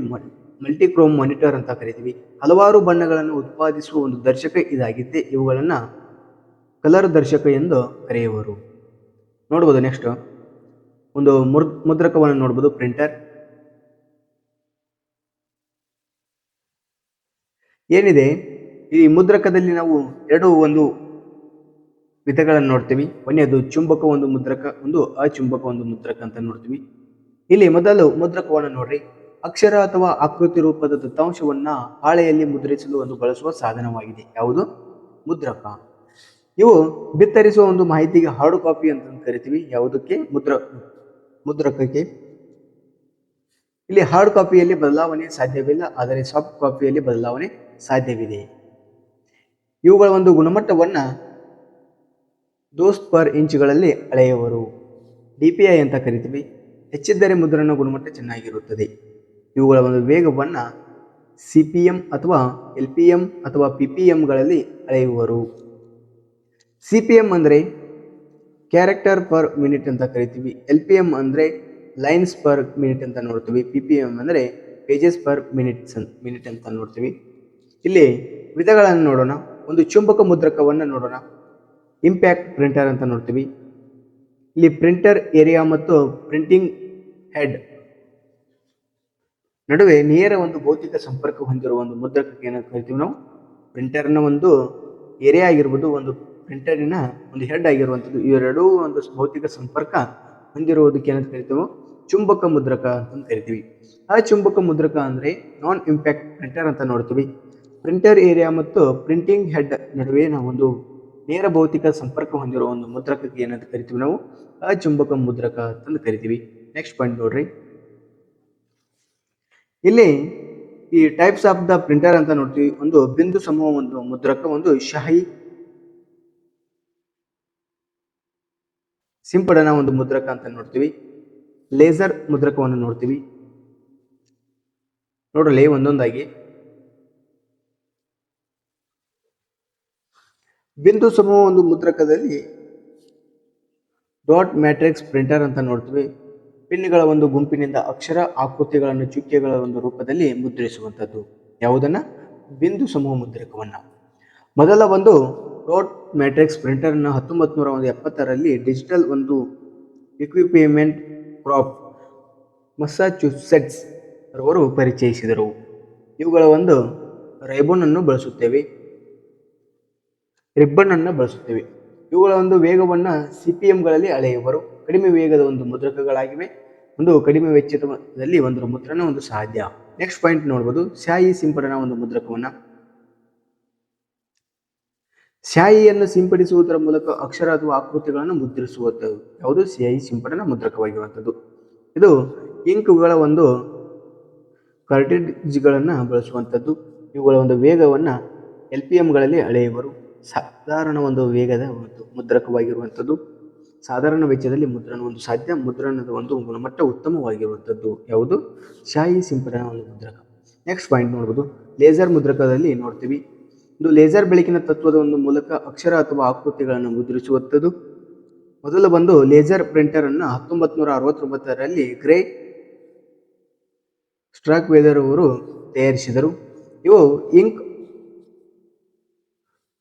ಮಲ್ಟಿಕ್ರೋಮ್ ಮಾನಿಟರ್ ಅಂತ ಕರಿತೀವಿ. ಹಲವಾರು ಬಣ್ಣಗಳನ್ನು ಉತ್ಪಾದಿಸುವ ಒಂದು ದರ್ಶಕ ಇದಾಗಿದ್ದೆ ಇವುಗಳನ್ನು ಕಲರ್ ದರ್ಶಕ ಎಂದು ಕರೆಯುವರು. ನೋಡ್ಬೋದು ನೆಕ್ಸ್ಟ್. ಒಂದು ಮುರ್, ಮುದ್ರಕವನ್ನು ನೋಡಬಹುದು ಪ್ರಿಂಟರ್ ಏನಿದೆ? ಈ ಮುದ್ರಕದಲ್ಲಿ ನಾವು ಎರಡು ಒಂದು ವಿಧಗಳನ್ನು ನೋಡ್ತೀವಿ. ಒಂದೇದು ಚುಂಬಕ, ಒಂದು ಮುದ್ರಕ, ಒಂದು ಅಚುಂಬಕ, ಒಂದು ಮುದ್ರಕ ಅಂತ ನೋಡ್ತೀವಿ. ಇಲ್ಲಿ ಮೊದಲು ಮುದ್ರಕವನ್ನು ನೋಡ್ರಿ. ಅಕ್ಷರ ಅಥವಾ ಆಕೃತಿ ರೂಪದ ದತ್ತಾಂಶವನ್ನ ಹಾಳೆಯಲ್ಲಿ ಮುದ್ರಿಸಲು ಒಂದು ಬಳಸುವ ಸಾಧನವಾಗಿದೆ. ಯಾವುದು? ಮುದ್ರಕ. ಇವು ಬಿತ್ತರಿಸುವ ಒಂದು ಮಾಹಿತಿಗೆ ಹಾರ್ಡ್ ಕಾಪಿ ಅಂತ ಕರಿತೀವಿ. ಯಾವುದಕ್ಕೆ? ಮುದ್ರ ಮುದ್ರಕಕ್ಕೆ. ಇಲ್ಲಿ ಹಾರ್ಡ್ ಕಾಪಿಯಲ್ಲಿ ಬದಲಾವಣೆ ಸಾಧ್ಯವಿಲ್ಲ, ಆದರೆ ಸಾಫ್ಟ್ ಕಾಪಿಯಲ್ಲಿ ಬದಲಾವಣೆ ಸಾಧ್ಯವಿದೆ. ಇವುಗಳ ಒಂದು ಗುಣಮಟ್ಟವನ್ನು ದೋಸ್ ಪರ್ ಇಂಚುಗಳಲ್ಲಿ ಅಳೆಯುವರು. ಡಿ ಪಿ ಐ ಅಂತ ಕರಿತೀವಿ. ಹೆಚ್ಚಿದ್ದರೆ ಮುದ್ರಣ ಗುಣಮಟ್ಟ ಚೆನ್ನಾಗಿರುತ್ತದೆ. ಇವುಗಳ ಒಂದು ವೇಗವನ್ನು ಸಿ ಪಿ ಎಂ ಅಥವಾ ಎಲ್ ಪಿ ಎಂ ಅಥವಾ ಪಿ ಪಿ ಎಂಗಳಲ್ಲಿ ಅಳೆಯುವರು. ಸಿ ಪಿ ಎಂ ಅಂದರೆ ಕ್ಯಾರೆಕ್ಟರ್ ಪರ್ ಮಿನಿಟ್ ಅಂತ ಕರಿತೀವಿ. ಎಲ್ ಪಿ ಎಂ ಅಂದರೆ ಲೈನ್ಸ್ ಪರ್ ಮಿನಿಟ್ ಅಂತ ನೋಡ್ತೀವಿ. ಪಿ ಪಿ ಎಂ ಅಂದರೆ ಪೇಜಸ್ ಪರ್ ಮಿನಿಟ್ಸ್ ಮಿನಿಟ್ ಅಂತ ನೋಡ್ತೀವಿ. ಇಲ್ಲಿ ವಿಧಗಳನ್ನು ನೋಡೋಣ. ಒಂದು ಚುಂಬಕ ಮುದ್ರಕವನ್ನು ನೋಡೋಣ. ಇಂಪ್ಯಾಕ್ಟ್ ಪ್ರಿಂಟರ್ ಅಂತ ನೋಡ್ತೀವಿ. ಇಲ್ಲಿ ಪ್ರಿಂಟರ್ ಏರಿಯಾ ಮತ್ತು ಪ್ರಿಂಟಿಂಗ್ ಹೆಡ್ ನಡುವೆ ನೇರ ಒಂದು ಭೌತಿಕ ಸಂಪರ್ಕ ಹೊಂದಿರುವ ಒಂದು ಮುದ್ರಕಕ್ಕೆ ಏನಂತ ಕರಿತೀವಿ ನಾವು? ಪ್ರಿಂಟರ್ನ ಒಂದು ಏರಿಯಾ ಆಗಿರ್ಬೋದು, ಒಂದು ಪ್ರಿಂಟರಿನ ಒಂದು ಹೆಡ್ ಆಗಿರುವಂಥದ್ದು. ಇವೆರಡೂ ಒಂದು ಭೌತಿಕ ಸಂಪರ್ಕ ಹೊಂದಿರುವುದಕ್ಕೆ ಏನಂತ ಕರಿತೀವಿ, ಚುಂಬಕ ಮುದ್ರಕ ಅಂತ ಕರಿತೀವಿ. ಆ ಚುಂಬಕ ಮುದ್ರಕ ಅಂದರೆ ನಾನ್ ಇಂಪ್ಯಾಕ್ಟ್ ಪ್ರಿಂಟರ್ ಅಂತ ನೋಡ್ತೀವಿ. ಪ್ರಿಂಟರ್ ಏರಿಯಾ ಮತ್ತು ಪ್ರಿಂಟಿಂಗ್ ಹೆಡ್ ನಡುವೆ ನಾವು ಒಂದು ನೇರ ಭೌತಿಕ ಸಂಪರ್ಕ ಹೊಂದಿರುವ ಒಂದು ಮುದ್ರಕಕ್ಕೆ ಏನಂತ ಕರಿತೀವಿ ನಾವು? ಆ ಚುಂಬಕ ಮುದ್ರಕ ಅಂತಂದು ಕರಿತೀವಿ. ನೆಕ್ಸ್ಟ್ ಪಾಯಿಂಟ್ ನೋಡ್ರಿ. ಇಲ್ಲಿ ಈ ಟೈಪ್ಸ್ ಆಫ್ ದ ಪ್ರಿಂಟರ್ ಅಂತ ನೋಡ್ತೀವಿ. ಒಂದು ಬಿಂದು ಸಮೂಹ ಒಂದು ಮುದ್ರಕ, ಒಂದು ಶಾಹಿ ಸಿಂಪಡನ ಒಂದು ಮುದ್ರಕ ಅಂತ ನೋಡ್ತೀವಿ. ಲೇಸರ್ ಮುದ್ರಕವನ್ನು ನೋಡ್ತೀವಿ. ನೋಡ್ರಲ್ಲಿ ಒಂದೊಂದಾಗಿ. ಬಿಂದು ಸಮೂಹ ಒಂದು ಮುದ್ರಕದಲ್ಲಿ ಡಾಟ್ ಮ್ಯಾಟ್ರಿಕ್ಸ್ ಪ್ರಿಂಟರ್ ಅಂತ ನೋಡ್ತೀವಿ. ಪಿನ್ಗಳ ಒಂದು ಗುಂಪಿನಿಂದ ಅಕ್ಷರ ಆಕೃತಿಗಳನ್ನು ಚುಕ್ಕೆಗಳ ಒಂದು ರೂಪದಲ್ಲಿ ಮುದ್ರಿಸುವಂಥದ್ದು. ಯಾವುದನ್ನ? ಬಿಂದು ಸಮೂಹ ಮುದ್ರಕವನ್ನ. ಮೊದಲ ಒಂದು ಡಾಟ್ ಮ್ಯಾಟ್ರಿಕ್ಸ್ ಪ್ರಿಂಟರ್ನ ಹತ್ತೊಂಬತ್ತು ನೂರ ಒಂದು ಎಪ್ಪತ್ತರಲ್ಲಿ ಡಿಜಿಟಲ್ ಒಂದು ಇಕ್ವಿಪ್ಮೆಂಟ್ ಕ್ರಾಪ್ ಮಸ್ಸಾಚ್ಯುಸೆಟ್ಸ್ ರವರು ಪರಿಚಯಿಸಿದರು. ಇವುಗಳ ಒಂದು ರೈಬೋನ್ ಅನ್ನು ಬಳಸುತ್ತೇವೆ. ರಿಬ್ಬನ್ ಅನ್ನು ಬಳಸುತ್ತೇವೆ. ಇವುಗಳ ಒಂದು ವೇಗವನ್ನು ಸಿ ಪಿ ಎಂಗಳಲ್ಲಿ ಅಳೆಯುವರು. ಕಡಿಮೆ ವೇಗದ ಒಂದು ಮುದ್ರಕಗಳಾಗಿವೆ. ಒಂದು ಕಡಿಮೆ ವೆಚ್ಚದಲ್ಲಿ ಒಂದು ಮುದ್ರಣ ಒಂದು ಸಾಧ್ಯ. ನೆಕ್ಸ್ಟ್ ಪಾಯಿಂಟ್ ನೋಡ್ಬೋದು. ಶಾಯಿ ಸಿಂಪಡನ ಒಂದು ಮುದ್ರಕವನ್ನ. ಶಾಯಿಯನ್ನು ಸಿಂಪಡಿಸುವುದರ ಮೂಲಕ ಅಕ್ಷರ ಅಥವಾ ಆಕೃತಿಗಳನ್ನು ಮುದ್ರಿಸುವುದು. ಯಾವುದು? ಶಾಯಿ ಸಿಂಪಡನ ಮುದ್ರಕವಾಗಿರುವಂಥದ್ದು. ಇದು ಇಂಕುಗಳ ಒಂದು ಕಾರ್ಟಿಡ್ಜ್ಗಳನ್ನು ಬಳಸುವಂಥದ್ದು. ಇವುಗಳ ಒಂದು ವೇಗವನ್ನು ಎಲ್ ಪಿ ಎಂಗಳಲ್ಲಿ ಅಳೆಯುವರು. ಸಾಧಾರಣ ಒಂದು ವೇಗದ ಒಂದು ಮುದ್ರಕವಾಗಿರುವಂಥದ್ದು. ಸಾಧಾರಣ ವೆಚ್ಚದಲ್ಲಿ ಮುದ್ರಣ ಒಂದು ಸಾಧ್ಯ. ಮುದ್ರಣದ ಒಂದು ಗುಣಮಟ್ಟ ಉತ್ತಮವಾಗಿರುವಂಥದ್ದು. ಯಾವುದು? ಶಾಯಿ ಸಿಂಪಡಣಾ ಒಂದು ಮುದ್ರಕ. ನೆಕ್ಸ್ಟ್ ಪಾಯಿಂಟ್ ನೋಡ್ಬೋದು. ಲೇಸರ್ ಮುದ್ರಕದಲ್ಲಿ ನೋಡ್ತೀವಿ. ಇದು ಲೇಸರ್ ಬೆಳಕಿನ ತತ್ವದ ಒಂದು ಮೂಲಕ ಅಕ್ಷರ ಅಥವಾ ಆಕೃತಿಗಳನ್ನು ಮುದ್ರಿಸುವಂಥದ್ದು ಮೊದಲು ಬಂದು ಲೇಸರ್ ಪ್ರಿಂಟರ್ ಅನ್ನು ಹತ್ತೊಂಬತ್ತು ನೂರ ಅರವತ್ತೊಂಬತ್ತರಲ್ಲಿ ಗ್ರೇ ಸ್ಟ್ರಾಕ್ ವೇದರ್ ಅವರು ತಯಾರಿಸಿದರು. ಇವು ಇಂಕ್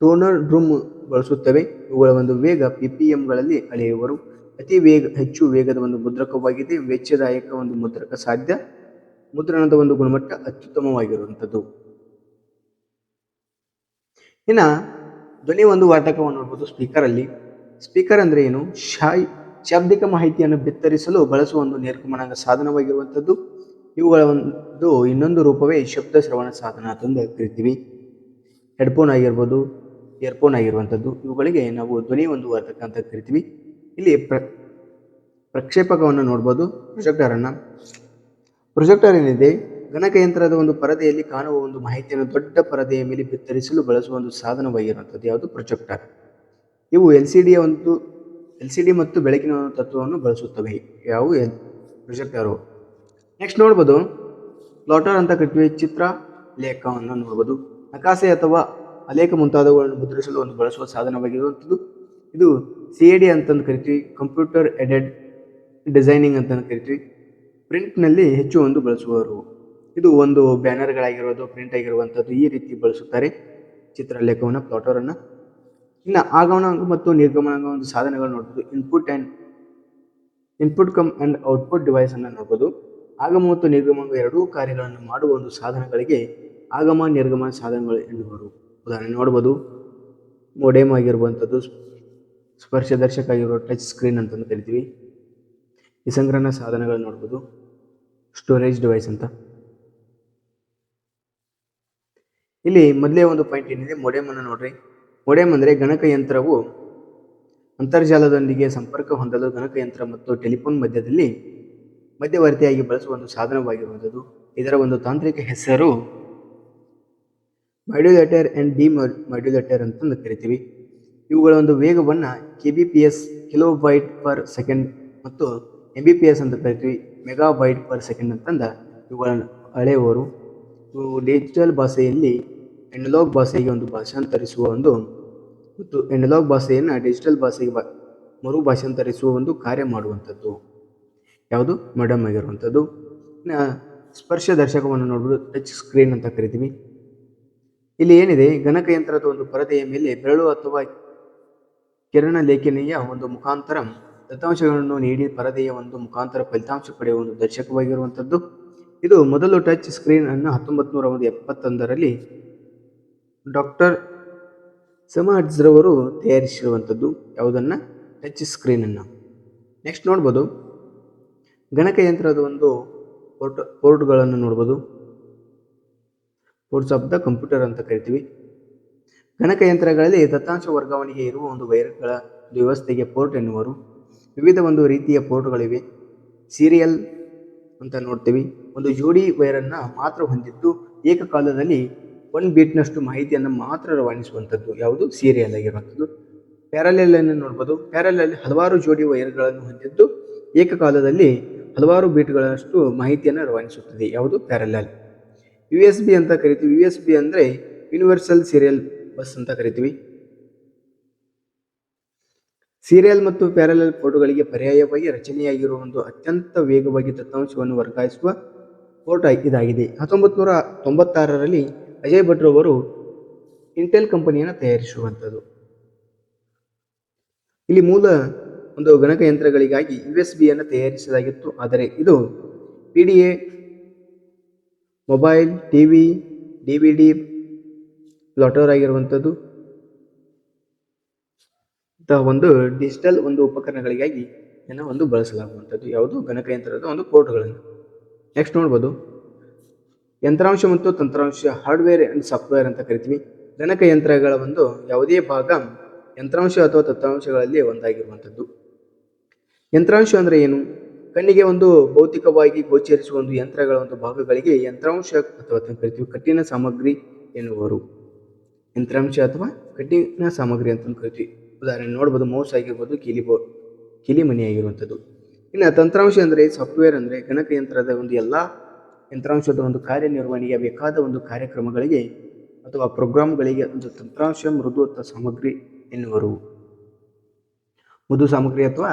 ಟೋನರ್ ಡ್ರಮ್ ಬಳಸುತ್ತವೆ. ಇವುಗಳ ಒಂದು ವೇಗ ಪಿ ಪಿ ಎಂಗಳಲ್ಲಿ ಅಳೆಯುವರು. ಅತಿ ವೇಗ, ಹೆಚ್ಚು ವೇಗದ ಒಂದು ಮುದ್ರಕವಾಗಿದೆ. ವೆಚ್ಚದಾಯಕ ಒಂದು ಮುದ್ರಕ ಸಾಧ್ಯ. ಮುದ್ರಣದ ಒಂದು ಗುಣಮಟ್ಟ ಅತ್ಯುತ್ತಮವಾಗಿರುವಂಥದ್ದು. ಇನ್ನ ಧ್ವನಿ ಒಂದು ವರ್ಧಕವನ್ನು ನೋಡ್ಬೋದು ಸ್ಪೀಕರ್ ಅಲ್ಲಿ. ಸ್ಪೀಕರ್ ಅಂದ್ರೆ ಏನು? ಶಾಯಿ, ಶಾಬ್ದಿಕ ಮಾಹಿತಿಯನ್ನು ಬಿತ್ತರಿಸಲು ಬಳಸುವ ಒಂದು ನಿರ್ಗಮನಾಂಗ ಸಾಧನವಾಗಿರುವಂಥದ್ದು. ಇವುಗಳ ಒಂದು ಇನ್ನೊಂದು ರೂಪವೇ ಶಬ್ದ ಶ್ರವಣ ಸಾಧನ ಅಂತಂದು ಕರಿತೀವಿ. ಹೆಡ್ಫೋನ್ ಆಗಿರ್ಬೋದು ಇಯರ್ಫೋನ್ ಆಗಿರುವಂಥದ್ದು. ಇವುಗಳಿಗೆ ನಾವು ಧ್ವನಿ ಒಂದು ವರ್ಧಕ ಅಂತ ಕರಿತೀವಿ. ಇಲ್ಲಿ ಪ್ರ, ಪ್ರಕ್ಷೇಪಕವನ್ನು ನೋಡ್ಬೋದು. ಪ್ರೊಜೆಕ್ಟರನ್ನು ಪ್ರೊಜೆಕ್ಟರ್ ಏನಿದೆ? ಗಣಕಯಂತ್ರದ ಒಂದು ಪರದೆಯಲ್ಲಿ ಕಾಣುವ ಒಂದು ಮಾಹಿತಿಯನ್ನು ದೊಡ್ಡ ಪರದೆಯ ಮೇಲೆ ಬಿತ್ತರಿಸಲು ಬಳಸುವ ಒಂದು ಸಾಧನವಾಗಿರುವಂಥದ್ದು ಯಾವುದು ಪ್ರೊಜೆಕ್ಟರ್. ಇವು ಎಲ್ ಸಿ ಡಿಯ ಒಂದು, ಎಲ್ ಸಿ ಡಿ ಮತ್ತು ಬೆಳಕಿನ ಒಂದು ತತ್ವವನ್ನು ಬಳಸುತ್ತವೆ. ಯಾವುವು ಎಲ್, ಪ್ರೊಜೆಕ್ಟರು ನೆಕ್ಸ್ಟ್ ನೋಡ್ಬೋದು. ಪ್ಲಾಟರ್ ಅಂತ ಕರಿತೀವಿ ಚಿತ್ರ ಲೇಖವನ್ನು ನೋಡ್ಬೋದು. ನಕಾಸೆ ಅಥವಾ ಅಲೇಖ ಮುಂತಾದವುಗಳನ್ನು ಮುದ್ರಿಸಲು ಒಂದು ಬಳಸುವ ಸಾಧನವಾಗಿರುವಂಥದ್ದು. ಇದು ಸಿ ಎ ಡಿ ಅಂತಂದು ಕರಿತೀವಿ ಕಂಪ್ಯೂಟರ್ ಎಡೆಡ್ ಡಿಸೈನಿಂಗ್ ಅಂತಂದು ಕರಿತೀವಿ. ಪ್ರಿಂಟ್ನಲ್ಲಿ ಹೆಚ್ಚು ಒಂದು ಬಳಸುವರು ಇದು ಒಂದು ಬ್ಯಾನರ್ ಬ್ಯಾನರ್ಗಳಾಗಿರೋದು ಪ್ರಿಂಟ್ ಆಗಿರುವಂಥದ್ದು ಈ ರೀತಿ ಬಳಸುತ್ತಾರೆ ಚಿತ್ರಲೇಖವನ್ನು ಪ್ಲಾಟರನ್ನು ಇನ್ನು ಆಗಮನಾಂಗ ಮತ್ತು ನಿರ್ಗಮನಾಂಗ ಒಂದು ಸಾಧನಗಳು ನೋಡ್ಬೋದು. Input and input cum and output device ಅನ್ನು ನೋಡ್ಬೋದು. ಆಗಮ ಮತ್ತು ನಿರ್ಗಮನ ಎರಡೂ ಕಾರ್ಯಗಳನ್ನು ಮಾಡುವ ಒಂದು ಸಾಧನಗಳಿಗೆ ಆಗಮ ನಿರ್ಗಮನ ಸಾಧನಗಳು ಎನ್ನುವರು. ಉದಾಹರಣೆ ನೋಡ್ಬೋದು. ಮೋಡೆಮ್ ಆಗಿರುವಂಥದ್ದು, ಸ್ಪರ್ಶದರ್ಶಕ ಆಗಿರೋ ಟಚ್ ಸ್ಕ್ರೀನ್ ಅಂತಂದು ಕರಿತೀವಿ. ಈ ಸಂಗ್ರಹಣ ಸಾಧನಗಳು ನೋಡ್ಬೋದು. ಸ್ಟೋರೇಜ್ ಡಿವೈಸ್ ಅಂತ. ಇಲ್ಲಿ ಮೊದಲೇ ಒಂದು ಪಾಯಿಂಟ್ ಏನಿದೆ? ಮೊಡೆಮ್ ಅನ್ನು ನೋಡ್ರಿ. ಮೊಡೆಮ್ ಅಂದರೆ ಗಣಕಯಂತ್ರವು ಅಂತರ್ಜಾಲದೊಂದಿಗೆ ಸಂಪರ್ಕ ಹೊಂದಲು ಗಣಕಯಂತ್ರ ಮತ್ತು ಟೆಲಿಫೋನ್ ಮಧ್ಯದಲ್ಲಿ ಮಧ್ಯವರ್ತಿಯಾಗಿ ಬಳಸುವ ಒಂದು ಸಾಧನವಾಗಿರುವಂಥದ್ದು. ಇದರ ಒಂದು ತಾಂತ್ರಿಕ ಹೆಸರು ಮಾಡ್ಯುಲೇಟರ್ ಆ್ಯಂಡ್ ಡಿ ಮಾಡ್ಯುಲೇಟರ್ ಅಂತಂದು ಕರಿತೀವಿ. ಇವುಗಳ ಒಂದು ವೇಗವನ್ನು K B P S kilobyte per second ಮತ್ತು ಎಂ ಬಿ ಪಿ ಎಸ್ ಅಂತ ಕರಿತೀವಿ. ಮೆಗಾ ಬೈಟ್ ಪರ್ ಸೆಕೆಂಡ್ ಅಂತಂದ ಇವುಗಳನ್ನು ಅಳೆಯುವರು ಇವು ಡಿಜಿಟಲ್ ಭಾಷೆಯಲ್ಲಿ ಎನಲಾಗ್ ಭಾಷೆಗೆ ಒಂದು ಭಾಷಾಂತರಿಸುವ ಒಂದು ಮತ್ತು ಎನಲಾಗ್ ಭಾಷೆಯನ್ನು ಡಿಜಿಟಲ್ ಭಾಷೆಗೆ ಬಾ ಮರು ಭಾಷಾಂತರಿಸುವ ಒಂದು ಕಾರ್ಯ ಮಾಡುವಂಥದ್ದು. ಯಾವುದು? ಮೇಡಮ್ ಆಗಿರುವಂಥದ್ದು. ಸ್ಪರ್ಶ ದರ್ಶಕವನ್ನು ನೋಡ್ಬೋದು. ಟಚ್ ಸ್ಕ್ರೀನ್ ಅಂತ ಕರಿತೀವಿ. ಇಲ್ಲಿ ಏನಿದೆ? ಗಣಕಯಂತ್ರದ ಒಂದು ಪರದೆಯ ಮೇಲೆ ಬೆರಳು ಅಥವಾ ಕಿರಣ ಲೇಖನೀಯ ಒಂದು ಮುಖಾಂತರ ದತ್ತಾಂಶಗಳನ್ನು ನೀಡಿ ಪರದೆಯ ಒಂದು ಮುಖಾಂತರ ಫಲಿತಾಂಶ ಪಡೆಯುವ ಒಂದು ದರ್ಶಕವಾಗಿರುವಂಥದ್ದು. ಇದು ಮೊದಲು ಟಚ್ ಸ್ಕ್ರೀನ್ ಅನ್ನು ಹತ್ತೊಂಬತ್ತು ನೂರ ಒಂದು ಎಪ್ಪತ್ತೊಂದರಲ್ಲಿ ಡಾಕ್ಟರ್ ಸಮರ್ಜ್ರವರು ತಯಾರಿಸಿರುವಂಥದ್ದು ಯಾವುದನ್ನು? ಟಚ್ ಸ್ಕ್ರೀನನ್ನು ನೆಕ್ಸ್ಟ್ ನೋಡ್ಬೋದು. ಗಣಕಯಂತ್ರದ ಒಂದು ಪೋರ್ಟ್, ಪೋರ್ಟ್ಗಳನ್ನು ನೋಡ್ಬೋದು. ಪೋರ್ಟ್ಸ್ ಆಫ್ ದ ಕಂಪ್ಯೂಟರ್ ಅಂತ ಕರಿತೀವಿ. ಗಣಕಯಂತ್ರಗಳಲ್ಲಿ ದತ್ತಾಂಶ ವರ್ಗಾವಣೆಗೆ ಇರುವ ಒಂದು ವೈರ್ಗಳ ವ್ಯವಸ್ಥೆಗೆ ಪೋರ್ಟ್ ಎನ್ನುವರು. ವಿವಿಧ ಒಂದು ರೀತಿಯ ಪೋರ್ಟ್ಗಳಿವೆ. ಸೀರಿಯಲ್ ಅಂತ ನೋಡ್ತೀವಿ. ಒಂದು ಜೋಡಿ ವೈರನ್ನು ಮಾತ್ರ ಹೊಂದಿದ್ದು ಏಕಕಾಲದಲ್ಲಿ ಒನ್ ಬೀಟ್ನಷ್ಟು ಮಾಹಿತಿಯನ್ನು ಮಾತ್ರ ರವಾನಿಸುವಂಥದ್ದು ಯಾವುದು? ಸೀರಿಯಲ್ ಆಗಿರುವಂಥದ್ದು. ಪ್ಯಾರಲೆಲನ್ನು ನೋಡ್ಬೋದು. ಪ್ಯಾರಲಲ್ಲಿ ಹಲವಾರು ಜೋಡಿ ವೈರ್ಗಳನ್ನು ಹೊಂದಿದ್ದು ಏಕಕಾಲದಲ್ಲಿ ಹಲವಾರು ಬೀಟ್ಗಳಷ್ಟು ಮಾಹಿತಿಯನ್ನು ರವಾನಿಸುತ್ತದೆ. ಯಾವುದು? ಪ್ಯಾರಲೆಲ್ ಯು ಎಸ್ ಬಿ ಅಂತ ಕರಿತೀವಿ. ಯು ಎಸ್ ಬಿ ಅಂದರೆ ಯೂನಿವರ್ಸಲ್ ಸೀರಿಯಲ್ ಬಸ್ ಅಂತ ಕರಿತೀವಿ. ಸೀರಿಯಲ್ ಮತ್ತು ಪ್ಯಾರಲಲ್ ಪೋರ್ಟ್ಗಳಿಗೆ ಪರ್ಯಾಯವಾಗಿ ರಚನೆಯಾಗಿರುವ ಒಂದು ಅತ್ಯಂತ ವೇಗವಾಗಿ ದತ್ತಾಂಶವನ್ನು ವರ್ಗಾಯಿಸುವ ಪೋರ್ಟ್ ಇದಾಗಿದೆ. ಹತ್ತೊಂಬತ್ತು ನೂರ ತೊಂಬತ್ತಾರರಲ್ಲಿ ಅಜಯ್ ಭಟ್ರವರು ಇಂಟೆಲ್ ಕಂಪನಿಯನ್ನು ತಯಾರಿಸುವಂಥದ್ದು. ಇಲ್ಲಿ ಮೂಲ ಒಂದು ಗಣಕಯಂತ್ರಗಳಿಗಾಗಿ ಯು ಎಸ್ ಬಿಯನ್ನು ತಯಾರಿಸಲಾಗಿತ್ತು. ಆದರೆ ಇದು P D A mobile T V D V D plotter ಆಗಿರುವಂಥದ್ದು. ಇಂತಹ ಒಂದು ಡಿಜಿಟಲ್ ಒಂದು ಉಪಕರಣಗಳಿಗಾಗಿ ಇದನ್ನು ಒಂದು ಬಳಸಲಾಗುವಂಥದ್ದು. ಯಾವುದು ಗಣಕಯಂತ್ರದ ಒಂದು ಪೋರ್ಟ್ಗಳನ್ನು ನೆಕ್ಸ್ಟ್ ನೋಡ್ಬೋದು. ಯಂತ್ರಾಂಶ ಮತ್ತು ತಂತ್ರಾಂಶ ಹಾರ್ಡ್ವೇರ್ ಆ್ಯಂಡ್ ಸಾಫ್ಟ್ವೇರ್ ಅಂತ ಕರಿತೀವಿ. ಗಣಕಯಂತ್ರಗಳ ಒಂದು ಯಾವುದೇ ಭಾಗ ಯಂತ್ರಾಂಶ ಅಥವಾ ತಂತ್ರಾಂಶಗಳಲ್ಲಿ ಒಂದಾಗಿರುವಂಥದ್ದು. ಯಂತ್ರಾಂಶ ಅಂದರೆ ಏನು? ಕಣ್ಣಿಗೆ ಒಂದು ಭೌತಿಕವಾಗಿ ಗೋಚರಿಸುವ ಒಂದು ಯಂತ್ರಗಳ ಒಂದು ಭಾಗಗಳಿಗೆ ಯಂತ್ರಾಂಶ ಅಥವಾ ಕರಿತೀವಿ. ಕಠಿಣ ಸಾಮಗ್ರಿ ಎನ್ನುವರು. ಯಂತ್ರಾಂಶ ಅಥವಾ ಕಠಿಣ ಸಾಮಗ್ರಿ ಅಂತ ಕರಿತೀವಿ. ಉದಾಹರಣೆ ನೋಡ್ಬೋದು, ಮೌಸ್ ಆಗಿರ್ಬೋದು, ಕೀಲಿ ಬೋ ಕೀಲಿ ಮನಿ ಇನ್ನು ತಂತ್ರಾಂಶ ಅಂದರೆ ಸಾಫ್ಟ್ವೇರ್ ಅಂದರೆ ಗಣಕಯಂತ್ರದ ಒಂದು ಎಲ್ಲ ಯಂತ್ರಾಂಶದ ಒಂದು ಕಾರ್ಯನಿರ್ವಹಣೆಗೆ ಬೇಕಾದ ಒಂದು ಕಾರ್ಯಕ್ರಮಗಳಿಗೆ ಅಥವಾ ಪ್ರೋಗ್ರಾಮ್ಗಳಿಗೆ ಒಂದು ತಂತ್ರಾಂಶ ಮೃದು ಅಥವಾ ಸಾಮಗ್ರಿ ಎನ್ನುವರು. ಮೃದು ಸಾಮಗ್ರಿ ಅಥವಾ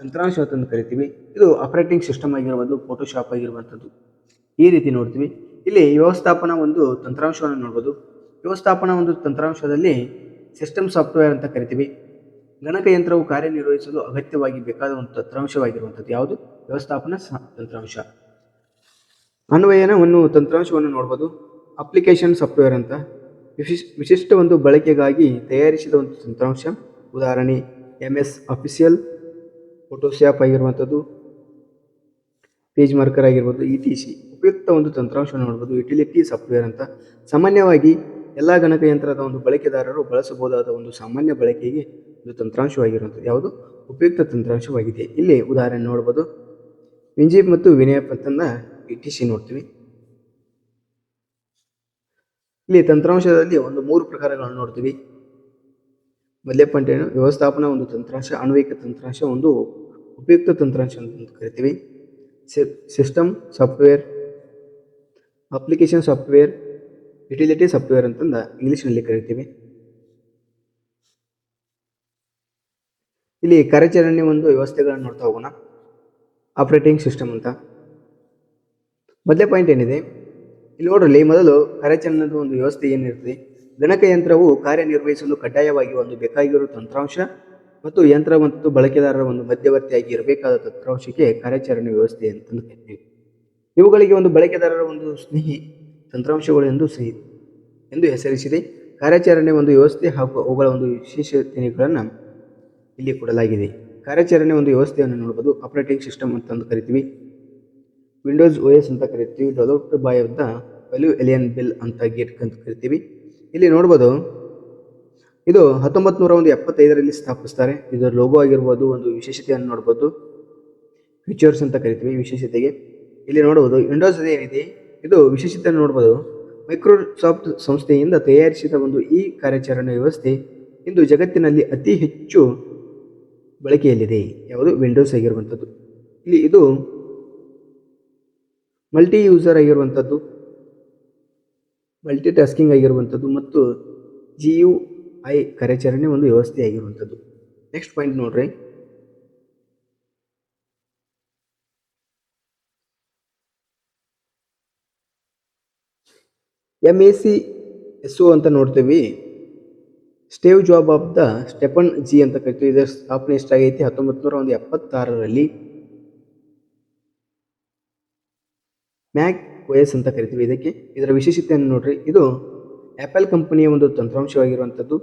ತಂತ್ರಾಂಶ ಅಂತ ಕರಿತೀವಿ. ಇದು ಆಪರೇಟಿಂಗ್ ಸಿಸ್ಟಮ್ ಆಗಿರ್ಬೋದು ಫೋಟೋಶಾಪ್ ಆಗಿರುವಂಥದ್ದು. ಈ ರೀತಿ ನೋಡ್ತೀವಿ. ಇಲ್ಲಿ ವ್ಯವಸ್ಥಾಪನಾ ಒಂದು ತಂತ್ರಾಂಶವನ್ನು ನೋಡ್ಬೋದು. ವ್ಯವಸ್ಥಾಪನಾ ಒಂದು ತಂತ್ರಾಂಶದಲ್ಲಿ ಸಿಸ್ಟಮ್ ಸಾಫ್ಟ್ವೇರ್ ಅಂತ ಕರಿತೀವಿ. ಗಣಕಯಂತ್ರವು ಕಾರ್ಯನಿರ್ವಹಿಸಲು ಅಗತ್ಯವಾಗಿ ಬೇಕಾದ ಒಂದು ತಂತ್ರಾಂಶವಾಗಿರುವಂಥದ್ದು ಯಾವುದು? ವ್ಯವಸ್ಥಾಪನಾ ತಂತ್ರಾಂಶ. ಅನ್ವಯನ ಒಂದು ತಂತ್ರಾಂಶವನ್ನು ನೋಡ್ಬೋದು. ಅಪ್ಲಿಕೇಶನ್ ಸಾಫ್ಟ್ವೇರ್ ಅಂತ. ವಿಶಿಷ್ಟ ವಿಶಿಷ್ಟ ಒಂದು ಬಳಕೆಗಾಗಿ ತಯಾರಿಸಿದ ಒಂದು ತಂತ್ರಾಂಶ. ಉದಾಹರಣೆ ಎಂ ಎಸ್ ಅಫಿಷಿಯಲ್ ಫೋಟೋಶಾಪ್ ಆಗಿರುವಂಥದ್ದು ಪೇಜ್ ಮಾರ್ಕರ್ ಆಗಿರ್ಬೋದು ಇ ಟಿ ಸಿ ಉಪಯುಕ್ತ ಒಂದು ತಂತ್ರಾಂಶವನ್ನು ನೋಡ್ಬೋದು. ಯುಟಿಲಿಟಿ ಸಾಫ್ಟ್ವೇರ್ ಅಂತ. ಸಾಮಾನ್ಯವಾಗಿ ಎಲ್ಲ ಗಣಕಯಂತ್ರದ ಒಂದು ಬಳಕೆದಾರರು ಬಳಸಬಹುದಾದ ಒಂದು ಸಾಮಾನ್ಯ ಬಳಕೆಗೆ ಒಂದು ತಂತ್ರಾಂಶವಾಗಿರುವಂಥದ್ದು. ಯಾವುದು? ಉಪಯುಕ್ತ ತಂತ್ರಾಂಶವಾಗಿದೆ. ಇಲ್ಲಿ ಉದಾಹರಣೆ ನೋಡ್ಬೋದು. ವಿಂಜಿಪ್ ಮತ್ತು ವಿನಯಪ್ ಅಂತಂದ ಇ ಟಿ ಸಿ ನೋಡ್ತೀವಿ. ಇಲ್ಲಿ ತಂತ್ರಾಂಶದಲ್ಲಿ ಒಂದು ಮೂರು ಪ್ರಕಾರಗಳನ್ನು ನೋಡ್ತೀವಿ. ಮೊದಲೇ ಪಾಯಿಂಟ್ ಏನು ವ್ಯವಸ್ಥಾಪನಾ ಒಂದು ತಂತ್ರಾಂಶ ಅನ್ವಯಿಕ ತಂತ್ರಾಂಶ, ಒಂದು ಉಪಯುಕ್ತ ತಂತ್ರಾಂಶ ಅಂತ ಕರಿತೀವಿ. System, software, application software, utility software ಅಂತಂದ ಇಂಗ್ಲೀಷ್ನಲ್ಲಿ ಕರಿತೀವಿ. ಇಲ್ಲಿ ಕಾರ್ಯಾಚರಣೆ ಒಂದು ವ್ಯವಸ್ಥೆಗಳನ್ನು ನೋಡ್ತಾ ಹೋಗೋಣ. ಆಪರೇಟಿಂಗ್ ಸಿಸ್ಟಮ್ ಅಂತ. ಮೊದಲೇ ಪಾಯಿಂಟ್ ಏನಿದೆ? ಇಲ್ಲಿ ನೋಡ್ರಲ್ಲಿ ಮೊದಲು ಕಾರ್ಯಾಚರಣೆದ ಒಂದು ವ್ಯವಸ್ಥೆ ಏನಿರ್ತದೆ? ಗಣಕಯಂತ್ರವು ಕಾರ್ಯನಿರ್ವಹಿಸಲು ಕಡ್ಡಾಯವಾಗಿ ಒಂದು ಬೇಕಾಗಿರುವ ತಂತ್ರಾಂಶ ಮತ್ತು ಯಂತ್ರ ಮತ್ತು ಬಳಕೆದಾರರ ಒಂದು ಮಧ್ಯವರ್ತಿಯಾಗಿ ಇರಬೇಕಾದ ತಂತ್ರಾಂಶಕ್ಕೆ ಕಾರ್ಯಾಚರಣೆ ವ್ಯವಸ್ಥೆ ಅಂತಂದು ಕರಿತೀವಿ ಇವುಗಳಿಗೆ ಒಂದು ಬಳಕೆದಾರರ ಒಂದು ಸ್ನೇಹಿ ತಂತ್ರಾಂಶಗಳು ಎಂದು ಸಹಿ ಎಂದು ಹೆಸರಿಸಿದೆ. ಕಾರ್ಯಾಚರಣೆ ಒಂದು ವ್ಯವಸ್ಥೆ ಹಾಗೂ ಅವುಗಳ ಒಂದು ವಿಶೇಷತೆಗಳನ್ನು ಇಲ್ಲಿ ಕೊಡಲಾಗಿದೆ. ಕಾರ್ಯಾಚರಣೆ ಒಂದು ವ್ಯವಸ್ಥೆಯನ್ನು ನೋಡಬಹುದು ಆಪರೇಟಿಂಗ್ ಸಿಸ್ಟಮ್ ಅಂತಂದು ಕರಿತೀವಿ. ವಿಂಡೋಸ್ ಓ ಎಸ್ ಅಂತ ಕರಿತೀವಿ. Developed by the value alien Bill ಅಂತ ಗೇಟ್ ಅಂತ ಕರಿತೀವಿ. ಇಲ್ಲಿ ನೋಡ್ಬೋದು, ಇದು ಹತ್ತೊಂಬತ್ತು ನೂರ ಒಂದು ಎಪ್ಪತ್ತೈದರಲ್ಲಿ ಸ್ಥಾಪಿಸ್ತಾರೆ. ಇದರ ಲೋಗೋ ಆಗಿರ್ಬೋದು, ಒಂದು ವಿಶೇಷತೆಯನ್ನು ನೋಡ್ಬೋದು. ಫೀಚರ್ಸ್ ಅಂತ ಕರಿತೀವಿ ವಿಶೇಷತೆಗೆ. ಇಲ್ಲಿ ನೋಡ್ಬೋದು ವಿಂಡೋಸ್ ಏನಿದೆ, ಇದು ವಿಶೇಷತೆಯನ್ನು ನೋಡ್ಬೋದು. ಮೈಕ್ರೋಸಾಫ್ಟ್ ಸಂಸ್ಥೆಯಿಂದ ತಯಾರಿಸಿದ ಒಂದು ಈ ಕಾರ್ಯಾಚರಣೆ ವ್ಯವಸ್ಥೆ ಇಂದು ಜಗತ್ತಿನಲ್ಲಿ ಅತಿ ಹೆಚ್ಚು ಬಳಕೆಯಲ್ಲಿದೆ. ಯಾವುದು ವಿಂಡೋಸ್ ಆಗಿರುವಂಥದ್ದು. ಇಲ್ಲಿ ಇದು ಮಲ್ಟಿ ಯೂಸರ್ ಆಗಿರುವಂಥದ್ದು ಮಲ್ಟಿ ಟಾಸ್ಕಿಂಗ್ ಆಗಿರುವಂಥದ್ದು ಮತ್ತು ಜಿ ಯು ಐ ಕಾರ್ಯಾಚರಣೆ ಒಂದು ವ್ಯವಸ್ಥೆ ಆಗಿರುವಂಥದ್ದು ನೆಕ್ಸ್ಟ್ ಪಾಯಿಂಟ್ ನೋಡ್ರಿ. M A C S O ಅಂತ ನೋಡ್ತೀವಿ. Steve Job of the Stephen G ಅಂತ ಕರಿತೀವಿ. ಇದರ ಸ್ಥಾಪನೆ ಎಷ್ಟಾಗೈತಿ? ಹತ್ತೊಂಬತ್ತು ನೂರ ಒಂದು ಎಪ್ಪತ್ತಾರರಲ್ಲಿ ಮ್ಯಾಕ್ ಓಎಸ್ ಅಂತ ಕರಿತೀವಿ. ಇದಕ್ಕೆ ಇದರ ವಿಶೇಷತೆಯನ್ನು ನೋಡ್ರಿ. ಇದು ಆ್ಯಪಲ್ ಕಂಪನಿಯ ಒಂದು ತಂತ್ರಾಂಶವಾಗಿರುವಂಥದ್ದು.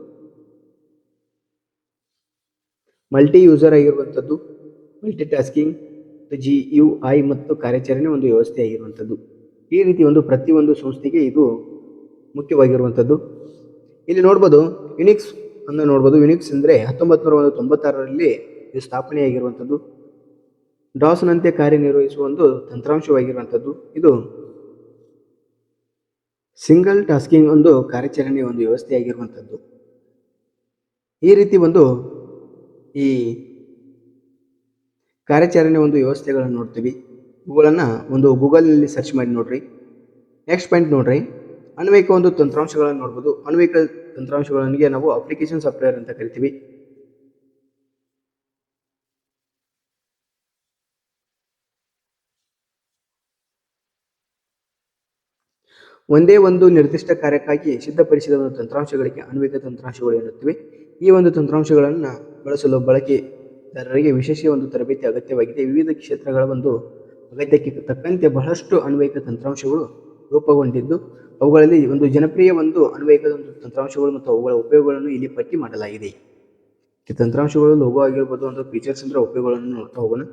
ಮಲ್ಟಿ ಯೂಸರ್ ಆಗಿರುವಂಥದ್ದು. Multi tasking G U I ಮತ್ತು ಕಾರ್ಯಾಚರಣೆ ಒಂದು ವ್ಯವಸ್ಥೆ ಆಗಿರುವಂಥದ್ದು. ಈ ರೀತಿ ಒಂದು ಪ್ರತಿಯೊಂದು ಸಂಸ್ಥೆಗೆ ಇದು ಮುಖ್ಯವಾಗಿರುವಂಥದ್ದು. ಇಲ್ಲಿ ನೋಡ್ಬೋದು ಯುನಿಕ್ಸ್ ಅನ್ನು ನೋಡ್ಬೋದು. ಯುನಿಕ್ಸ್ ಅಂದರೆ ಹತ್ತೊಂಬತ್ತು ನೂರ ಒಂದು ತೊಂಬತ್ತಾರರಲ್ಲಿ ಇದು ಸ್ಥಾಪನೆಯಾಗಿರುವಂಥದ್ದು. ಡಾಸ್ನಂತೆ ಕಾರ್ಯನಿರ್ವಹಿಸುವ ಒಂದು ತಂತ್ರಾಂಶವಾಗಿರುವಂಥದ್ದು. ಇದು ಸಿಂಗಲ್ ಟಾಸ್ಕಿಂಗ್ ಒಂದು ಕಾರ್ಯಾಚರಣೆಯ ಒಂದು ವ್ಯವಸ್ಥೆಯಾಗಿರುವಂಥದ್ದು. ಈ ರೀತಿ ಒಂದು ಈ ಕಾರ್ಯಾಚರಣೆ ಒಂದು ವ್ಯವಸ್ಥೆಗಳನ್ನು ನೋಡ್ತೀವಿ. ಇವುಗಳನ್ನು ಒಂದು ಗೂಗಲ್ನಲ್ಲಿ ಸರ್ಚ್ ಮಾಡಿ ನೋಡ್ರಿ. ನೆಕ್ಸ್ಟ್ ಪಾಯಿಂಟ್ ನೋಡ್ರಿ. ಅನ್ವಯಿಕ ಒಂದು ತಂತ್ರಾಂಶಗಳನ್ನು ನೋಡ್ಬೋದು. ಅನ್ವಯಿಕ ತಂತ್ರಾಂಶಗಳೊಂದಿಗೆ ನಾವು ಅಪ್ಲಿಕೇಶನ್ ಸಾಫ್ಟ್ವೇರ್ ಅಂತ ಕರಿತೀವಿ. ಒಂದೇ ಒಂದು ನಿರ್ದಿಷ್ಟ ಕಾರ್ಯಕ್ಕಾಗಿ ಸಿದ್ಧಪಡಿಸಿದ ಒಂದು ತಂತ್ರಾಂಶಗಳಿಗೆ ಅನ್ವಯಿಕ ತಂತ್ರಾಂಶಗಳು ಎನ್ನುತ್ತವೆ ಈ ಒಂದು ತಂತ್ರಾಂಶಗಳನ್ನು ಬಳಸಲು ಬಳಕೆದಾರರಿಗೆ ವಿಶೇಷ ಒಂದು ತರಬೇತಿ ಅಗತ್ಯವಾಗಿದೆ. ವಿವಿಧ ಕ್ಷೇತ್ರಗಳ ಒಂದು ಅಗತ್ಯಕ್ಕೆ ತಕ್ಕಂತೆ ಬಹಳಷ್ಟು ಅನ್ವಯಿಕ ತಂತ್ರಾಂಶಗಳು ರೂಪುಗೊಂಡಿದ್ದು, ಅವುಗಳಲ್ಲಿ ಒಂದು ಜನಪ್ರಿಯ ಒಂದು ಅನ್ವಯಿಕ ಒಂದು ತಂತ್ರಾಂಶಗಳು ಮತ್ತು ಅವುಗಳ ಉಪಯೋಗಗಳನ್ನು ಇಲ್ಲಿ ಪಟ್ಟಿ ಮಾಡಲಾಗಿದೆ. ಈ ತಂತ್ರಾಂಶಗಳು ಲೋಗೋ ಆಗಿರ್ಬೋದು ಒಂದು ಫೀಚರ್ಸ್ ಅಂದ್ರೆ ಉಪಯೋಗಗಳನ್ನು ನೋಡ್ತಾ ಹೋಗೋಣ.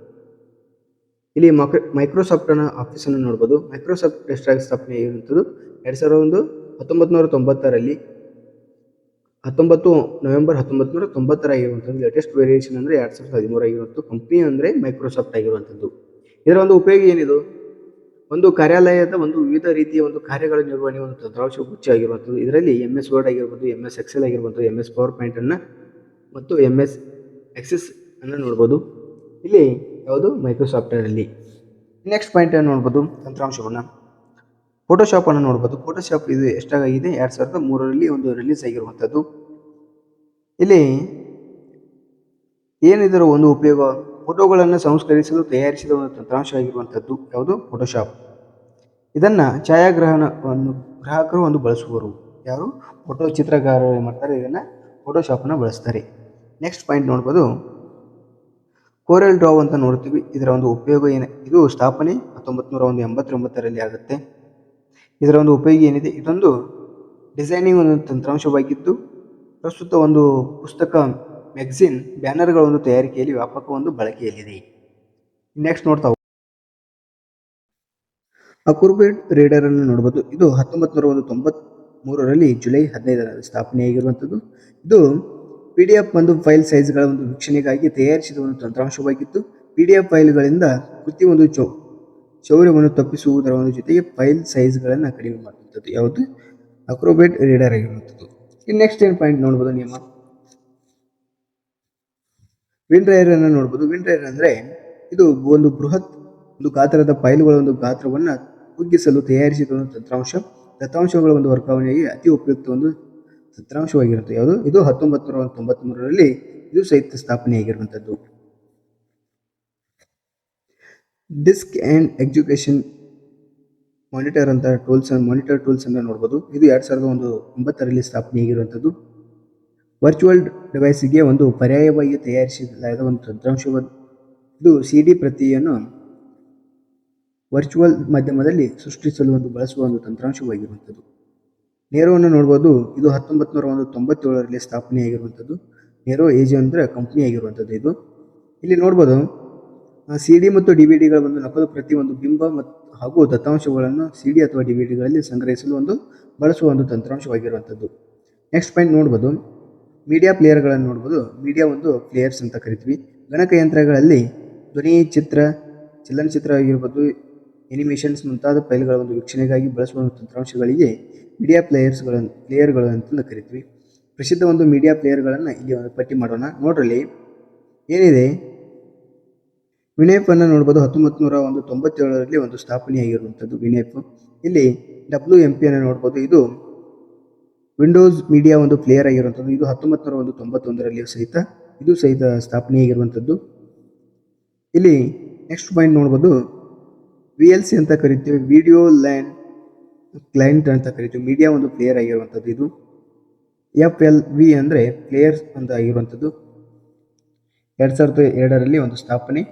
ಇಲ್ಲಿ ಮೈಕ್ರೋ ಮೈಕ್ರೋಸಾಫ್ಟ್ನ ಆಫೀಸನ್ನು ನೋಡ್ಬೋದು. ಮೈಕ್ರೋಸಾಫ್ಟ್ ಎಷ್ಟಾಗಿ ಸ್ಥಾಪನೆ ಆಗಿರುವಂಥದ್ದು ಎರಡು ಸಾವಿರದ ಒಂದು ಹತ್ತೊಂಬತ್ತು ನೂರ ತೊಂಬತ್ತರಲ್ಲಿ, ಹತ್ತೊಂಬತ್ತು ನವೆಂಬರ್ ಹತ್ತೊಂಬತ್ತು ನೂರ ತೊಂಬತ್ತರ ಲೇಟೆಸ್ಟ್ ವೇರಿಯೇಷನ್ ಅಂದರೆ ಎರಡು ಸಾವಿರದ ಹದಿಮೂರು ಆಗಿರುವಂಥ ಕಂಪ್ನಿ ಅಂದರೆ ಮೈಕ್ರೋಸಾಫ್ಟ್ ಆಗಿರುವಂಥದ್ದು. ಇದರ ಒಂದು ಉಪಯೋಗ ಏನಿದು? ಒಂದು ಕಾರ್ಯಾಲಯದ ಒಂದು ವಿವಿಧ ರೀತಿಯ ಒಂದು ಕಾರ್ಯಗಳ ನಿರ್ವಹಣೆ ಒಂದು ತಂತ್ರಾಂಶ ಗುಚ್ಚ ಆಗಿರುವಂಥದ್ದು. ಇದರಲ್ಲಿ ಎಂ ಎಸ್ ವರ್ಡ್ ಆಗಿರ್ಬೋದು ಎಂ ಎಸ್ ಎಕ್ಸೆಲ್ ಆಗಿರ್ಬೋದು ಎಂ ಎಸ್ ಪವರ್ ಪಾಯಿಂಟನ್ನು ಮತ್ತು ಎಂ ಎಸ್ ಎಕ್ಸೆಸ್ ಅನ್ನು ನೋಡ್ಬೋದು. ಇಲ್ಲಿ ಯಾವುದು ಮೈಕ್ರೋಸಾಫ್ಟ್ನಲ್ಲಿ. ನೆಕ್ಸ್ಟ್ ಪಾಯಿಂಟ್ ನೋಡ್ಬೋದು? ತಂತ್ರಾಂಶವನ್ನು. ಫೋಟೋಶಾಪ್ ಅನ್ನು ನೋಡ್ಬೋದು. ಫೋಟೋಶಾಪ್ ಇದು ಎಷ್ಟಾಗಿದೆ? ಎರಡು ಸಾವಿರದ ಮೂರರಲ್ಲಿ ಒಂದು ರಿಲೀಸ್ ಆಗಿರುವಂಥದ್ದು. ಇಲ್ಲಿ ಏನಿದರ ಒಂದು ಉಪಯೋಗ, ಫೋಟೋಗಳನ್ನು ಸಂಸ್ಕರಿಸಲು ತಯಾರಿಸಿದ ಒಂದು ತಂತ್ರಾಂಶ ಆಗಿರುವಂಥದ್ದು ಯಾವುದು? ಫೋಟೋಶಾಪ್ ಇದನ್ನು ಛಾಯಾಗ್ರಹಣವನ್ನು, ಗ್ರಾಹಕರು ಒಂದು ಬಳಸುವರು ಯಾರು? ಫೋಟೋ ಚಿತ್ರಗಾರರು ಏನು ಮಾಡ್ತಾರೆ. ಇದನ್ನು ಫೋಟೋಶಾಪನ್ನು ಬಳಸ್ತಾರೆ. ನೆಕ್ಸ್ಟ್ ಪಾಯಿಂಟ್ ನೋಡ್ಬೋದು. ಕೋರೆಲ್ ಡ್ರಾವ್ ಅಂತ ನೋಡ್ತೀವಿ. ಇದರ ಒಂದು ಉಪಯೋಗ ಏನು? ಇದು ಸ್ಥಾಪನೆ ಹತ್ತೊಂಬತ್ತು ನೂರ ಒಂದು ಎಂಬತ್ತೊಂಬತ್ತರಲ್ಲಿ ಆಗುತ್ತೆ. ಇದರ ಒಂದು ಉಪಯೋಗ ಏನಿದೆ? ಇದೊಂದು ಡಿಸೈನಿಂಗ್ ಒಂದು ತಂತ್ರಾಂಶವಾಗಿದ್ದು, ಪ್ರಸ್ತುತ ಒಂದು ಪುಸ್ತಕ ಮ್ಯಾಗಝಿನ್ ಬ್ಯಾನರ್ಗಳ ಒಂದು ತಯಾರಿಕೆಯಲ್ಲಿ ವ್ಯಾಪಕ ಒಂದು ಬಳಕೆಯಲ್ಲಿದೆ. ನೆಕ್ಸ್ಟ್ ನೋಡ್ತಾ ಅಕುರ್ಬೇಟ್ ರೀಡರ್ ಅನ್ನು ನೋಡಬಹುದು ಇದು ಹತ್ತೊಂಬತ್ತು ನೂರ ಒಂದು ತೊಂಬತ್ ಮೂರರಲ್ಲಿ ಜುಲೈ ಹದಿನೈದರಲ್ಲಿ ಸ್ಥಾಪನೆಯಾಗಿರುವಂಥದ್ದು. ಇದು ಪಿ ಡಿ ಎಫ್ ಒಂದು ಫೈಲ್ ಸೈಜ್ಗಳ ಒಂದು ವೀಕ್ಷಣೆಗಾಗಿ ತಯಾರಿಸಿದ ಒಂದು ತಂತ್ರಾಂಶವಾಗಿತ್ತು ಪಿ ಡಿ ಎಫ್ ಫೈಲ್ಗಳಿಂದ ಕೃತಿ ಒಂದು ಚೌ, ಚೌರ್ಯವನ್ನು ತಪ್ಪಿಸುವುದರ ಒಂದು ಜೊತೆಗೆ ಫೈಲ್ ಸೈಜ್ಗಳನ್ನು ಕಡಿಮೆ ಮಾಡುವಂಥದ್ದು. ಯಾವುದು? ಅಕ್ರೋಬೇಟ್ ರೀಡರ್ ಆಗಿರುವಂಥದ್ದು. ಇನ್ನು ನೆಕ್ಸ್ಟ್ ಏನು ಪಾಯಿಂಟ್ ನೋಡ್ಬೋದು ನಿಯಮ ವಿನ್ ಡ್ರೈಯರ್ ಅನ್ನು ನೋಡ್ಬೋದು. ವಿನ್ ಡ್ರೈಯರ್ ಅಂದ್ರೆ ಇದು ಒಂದು ಬೃಹತ್ ಒಂದು ಗಾತ್ರದ ಫೈಲ್ಗಳ ಒಂದು ಗಾತ್ರವನ್ನ ಕುಗ್ಗಿಸಲು ತಯಾರಿಸಿದ ಒಂದು ತಂತ್ರಾಂಶ. ದತ್ತಾಂಶಗಳ ಒಂದು ವರ್ಗಾವಣೆಗೆ ಅತಿ ಉಪಯುಕ್ತ ಒಂದು ತಂತ್ರಾಂಶವಾಗಿರುತ್ತೆ ಯಾವುದು? ಇದು ಹತ್ತೊಂಬತ್ತು ನೂರ ತೊಂಬತ್ಮೂರರಲ್ಲಿ ಇದು ಸಹಿತ ಸ್ಥಾಪನೆಯಾಗಿರುವಂಥದ್ದು ಡಿಸ್ಕ್ ಆ್ಯಂಡ್ ಎಜುಕೇಷನ್ ಮಾನಿಟರ್ ಅಂತ ಟೂಲ್ಸ್ ಮಾನಿಟರ್ ಟೂಲ್ಸ್ ಅನ್ನು ನೋಡ್ಬೋದು. ಇದು ಎರಡು ಸಾವಿರದ ಒಂದು ಒಂಬತ್ತರಲ್ಲಿ ಸ್ಥಾಪನೆಯಾಗಿರುವಂಥದ್ದು ವರ್ಚುವಲ್ ಡಿವೈಸ್ಗೆ ಒಂದು ಪರ್ಯಾಯವಾಗಿ ತಯಾರಿಸಲಾದ ಒಂದು ತಂತ್ರಾಂಶವನ್ನು ಇದು ಸಿ ಡಿ ಪ್ರತಿಯನ್ನು ವರ್ಚುವಲ್ ಮಾಧ್ಯಮದಲ್ಲಿ ಸೃಷ್ಟಿಸಲು ಒಂದು ಬಳಸುವ ಒಂದು ತಂತ್ರಾಂಶವಾಗಿರುವಂಥದ್ದು. ನೇರೋವನ್ನು ನೋಡ್ಬೋದು. ಇದು ಹತ್ತೊಂಬತ್ತು ನೂರ ಒಂದು ತೊಂಬತ್ತೇಳರಲ್ಲಿ ಸ್ಥಾಪನೆಯಾಗಿರುವಂಥದ್ದು. ನೇರೋ ಏಜ್ ಅಂದರೆ ಕಂಪ್ನಿ ಆಗಿರುವಂಥದ್ದು ಇದು. ಇಲ್ಲಿ ನೋಡ್ಬೋದು ಸಿ ಡಿ ಮತ್ತು ಡಿ ವಿ ಡಿಗಳ ಒಂದು ನಕಲು ಪ್ರತಿ ಒಂದು ಬಿಂಬ ಮತ್ತು ಹಾಗೂ ದತ್ತಾಂಶಗಳನ್ನು ಸಿ ಡಿ ಅಥವಾ ಡಿ ವಿ ಡಿಗಳಲ್ಲಿ ಸಂಗ್ರಹಿಸಲು ಒಂದು ಬಳಸುವ ಒಂದು ತಂತ್ರಾಂಶವಾಗಿರುವಂಥದ್ದು. ನೆಕ್ಸ್ಟ್ ಪಾಯಿಂಟ್ ನೋಡ್ಬೋದು. ಮೀಡಿಯಾ ಪ್ಲೇಯರ್ಗಳನ್ನು ನೋಡ್ಬೋದು. ಮೀಡಿಯಾ ಒಂದು ಪ್ಲೇಯರ್ಸ್ ಅಂತ ಕರಿತೀವಿ. ಗಣಕಯಂತ್ರಗಳಲ್ಲಿ ಧ್ವನಿ ಚಿತ್ರ, ಚಲನಚಿತ್ರ ಆಗಿರ್ಬೋದು ಎನಿಮೇಷನ್ಸ್ ಮುಂತಾದ ಫೈಲ್ಗಳ ಒಂದು ವೀಕ್ಷಣೆಗಾಗಿ ಬಳಸುವ ತಂತ್ರಾಂಶಗಳಿಗೆ ಮೀಡಿಯಾ ಪ್ಲೇಯರ್ಸ್ಗಳನ್ನು ಪ್ಲೇಯರ್ಗಳು ಅಂತಂದು ಕರಿತೀವಿ. ಪ್ರಸಿದ್ಧ ಒಂದು ಮೀಡಿಯಾ ಪ್ಲೇಯರ್ಗಳನ್ನು ಇಲ್ಲಿ ಒಂದು ಪಟ್ಟಿ ಮಾಡೋಣ. ನೋಡ್ರಲ್ಲಿ ಏನಿದೆ? ವಿನೇಪ್ ಅನ್ನು ನೋಡ್ಬೋದು. ಹತ್ತೊಂಬತ್ತು ನೂರ ಒಂದು ತೊಂಬತ್ತೇಳರಲ್ಲಿ ಒಂದು ಸ್ಥಾಪನೆಯಾಗಿರುವಂಥದ್ದು ವಿನೇಪ್ ಇಲ್ಲಿ ಡಬ್ಲ್ಯೂ ಎಂ ಪಿ ಅನ್ನು ನೋಡ್ಬೋದು. ಇದು ವಿಂಡೋಸ್ ಮೀಡಿಯಾ ಒಂದು ಪ್ಲೇಯರ್ ಆಗಿರುವಂಥದ್ದು. ಇದು ಹತ್ತೊಂಬತ್ತು ನೂರ ಒಂದು ತೊಂಬತ್ತೊಂದರಲ್ಲಿ ಸಹಿತ, ಇದು ಸಹಿತ ಸ್ಥಾಪನೆಯಾಗಿರುವಂಥದ್ದು. ಇಲ್ಲಿ ನೆಕ್ಸ್ಟ್ ಪಾಯಿಂಟ್ ನೋಡ್ಬೋದು. ವಿ ಎಲ್ ಸಿ ಅಂತ ಕರಿತೀವಿ ವಿಡಿಯೋ ಲ್ಯಾಂಡ್ ಕ್ಲೈಂಟ್ ಅಂತ ಕರಿತೀವಿ ಮೀಡಿಯಾ ಒಂದು ಪ್ಲೇಯರ್ ಆಗಿರುವಂಥದ್ದು ಇದು. ಎಫ್ ಎಲ್ ವಿ ಅಂದರೆ ಪ್ಲೇಯರ್ಸ್ ಅಂತ ಆಗಿರುವಂಥದ್ದು. ಎರಡು ಸಾವಿರದ ಎರಡರಲ್ಲಿ ಒಂದು ಸ್ಥಾಪನೆ.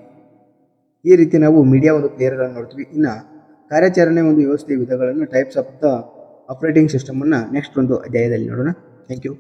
ಈ ರೀತಿ ನಾವು ಮೀಡಿಯಾ ಒಂದು ಪ್ಲೇಯರ್ಗಳನ್ನು ನೋಡ್ತೀವಿ. ಇನ್ನು ಕಾರ್ಯಾಚರಣೆ ಒಂದು ವ್ಯವಸ್ಥೆ ವಿಧಗಳನ್ನು ಟೈಪ್ಸ್ ಆಫ್ ದ ಆಪರೇಟಿಂಗ್ ಸಿಸ್ಟಮನ್ನು ನೆಕ್ಸ್ಟ್ ಒಂದು ಅಧ್ಯಾಯದಲ್ಲಿ ನೋಡೋಣ. Thank you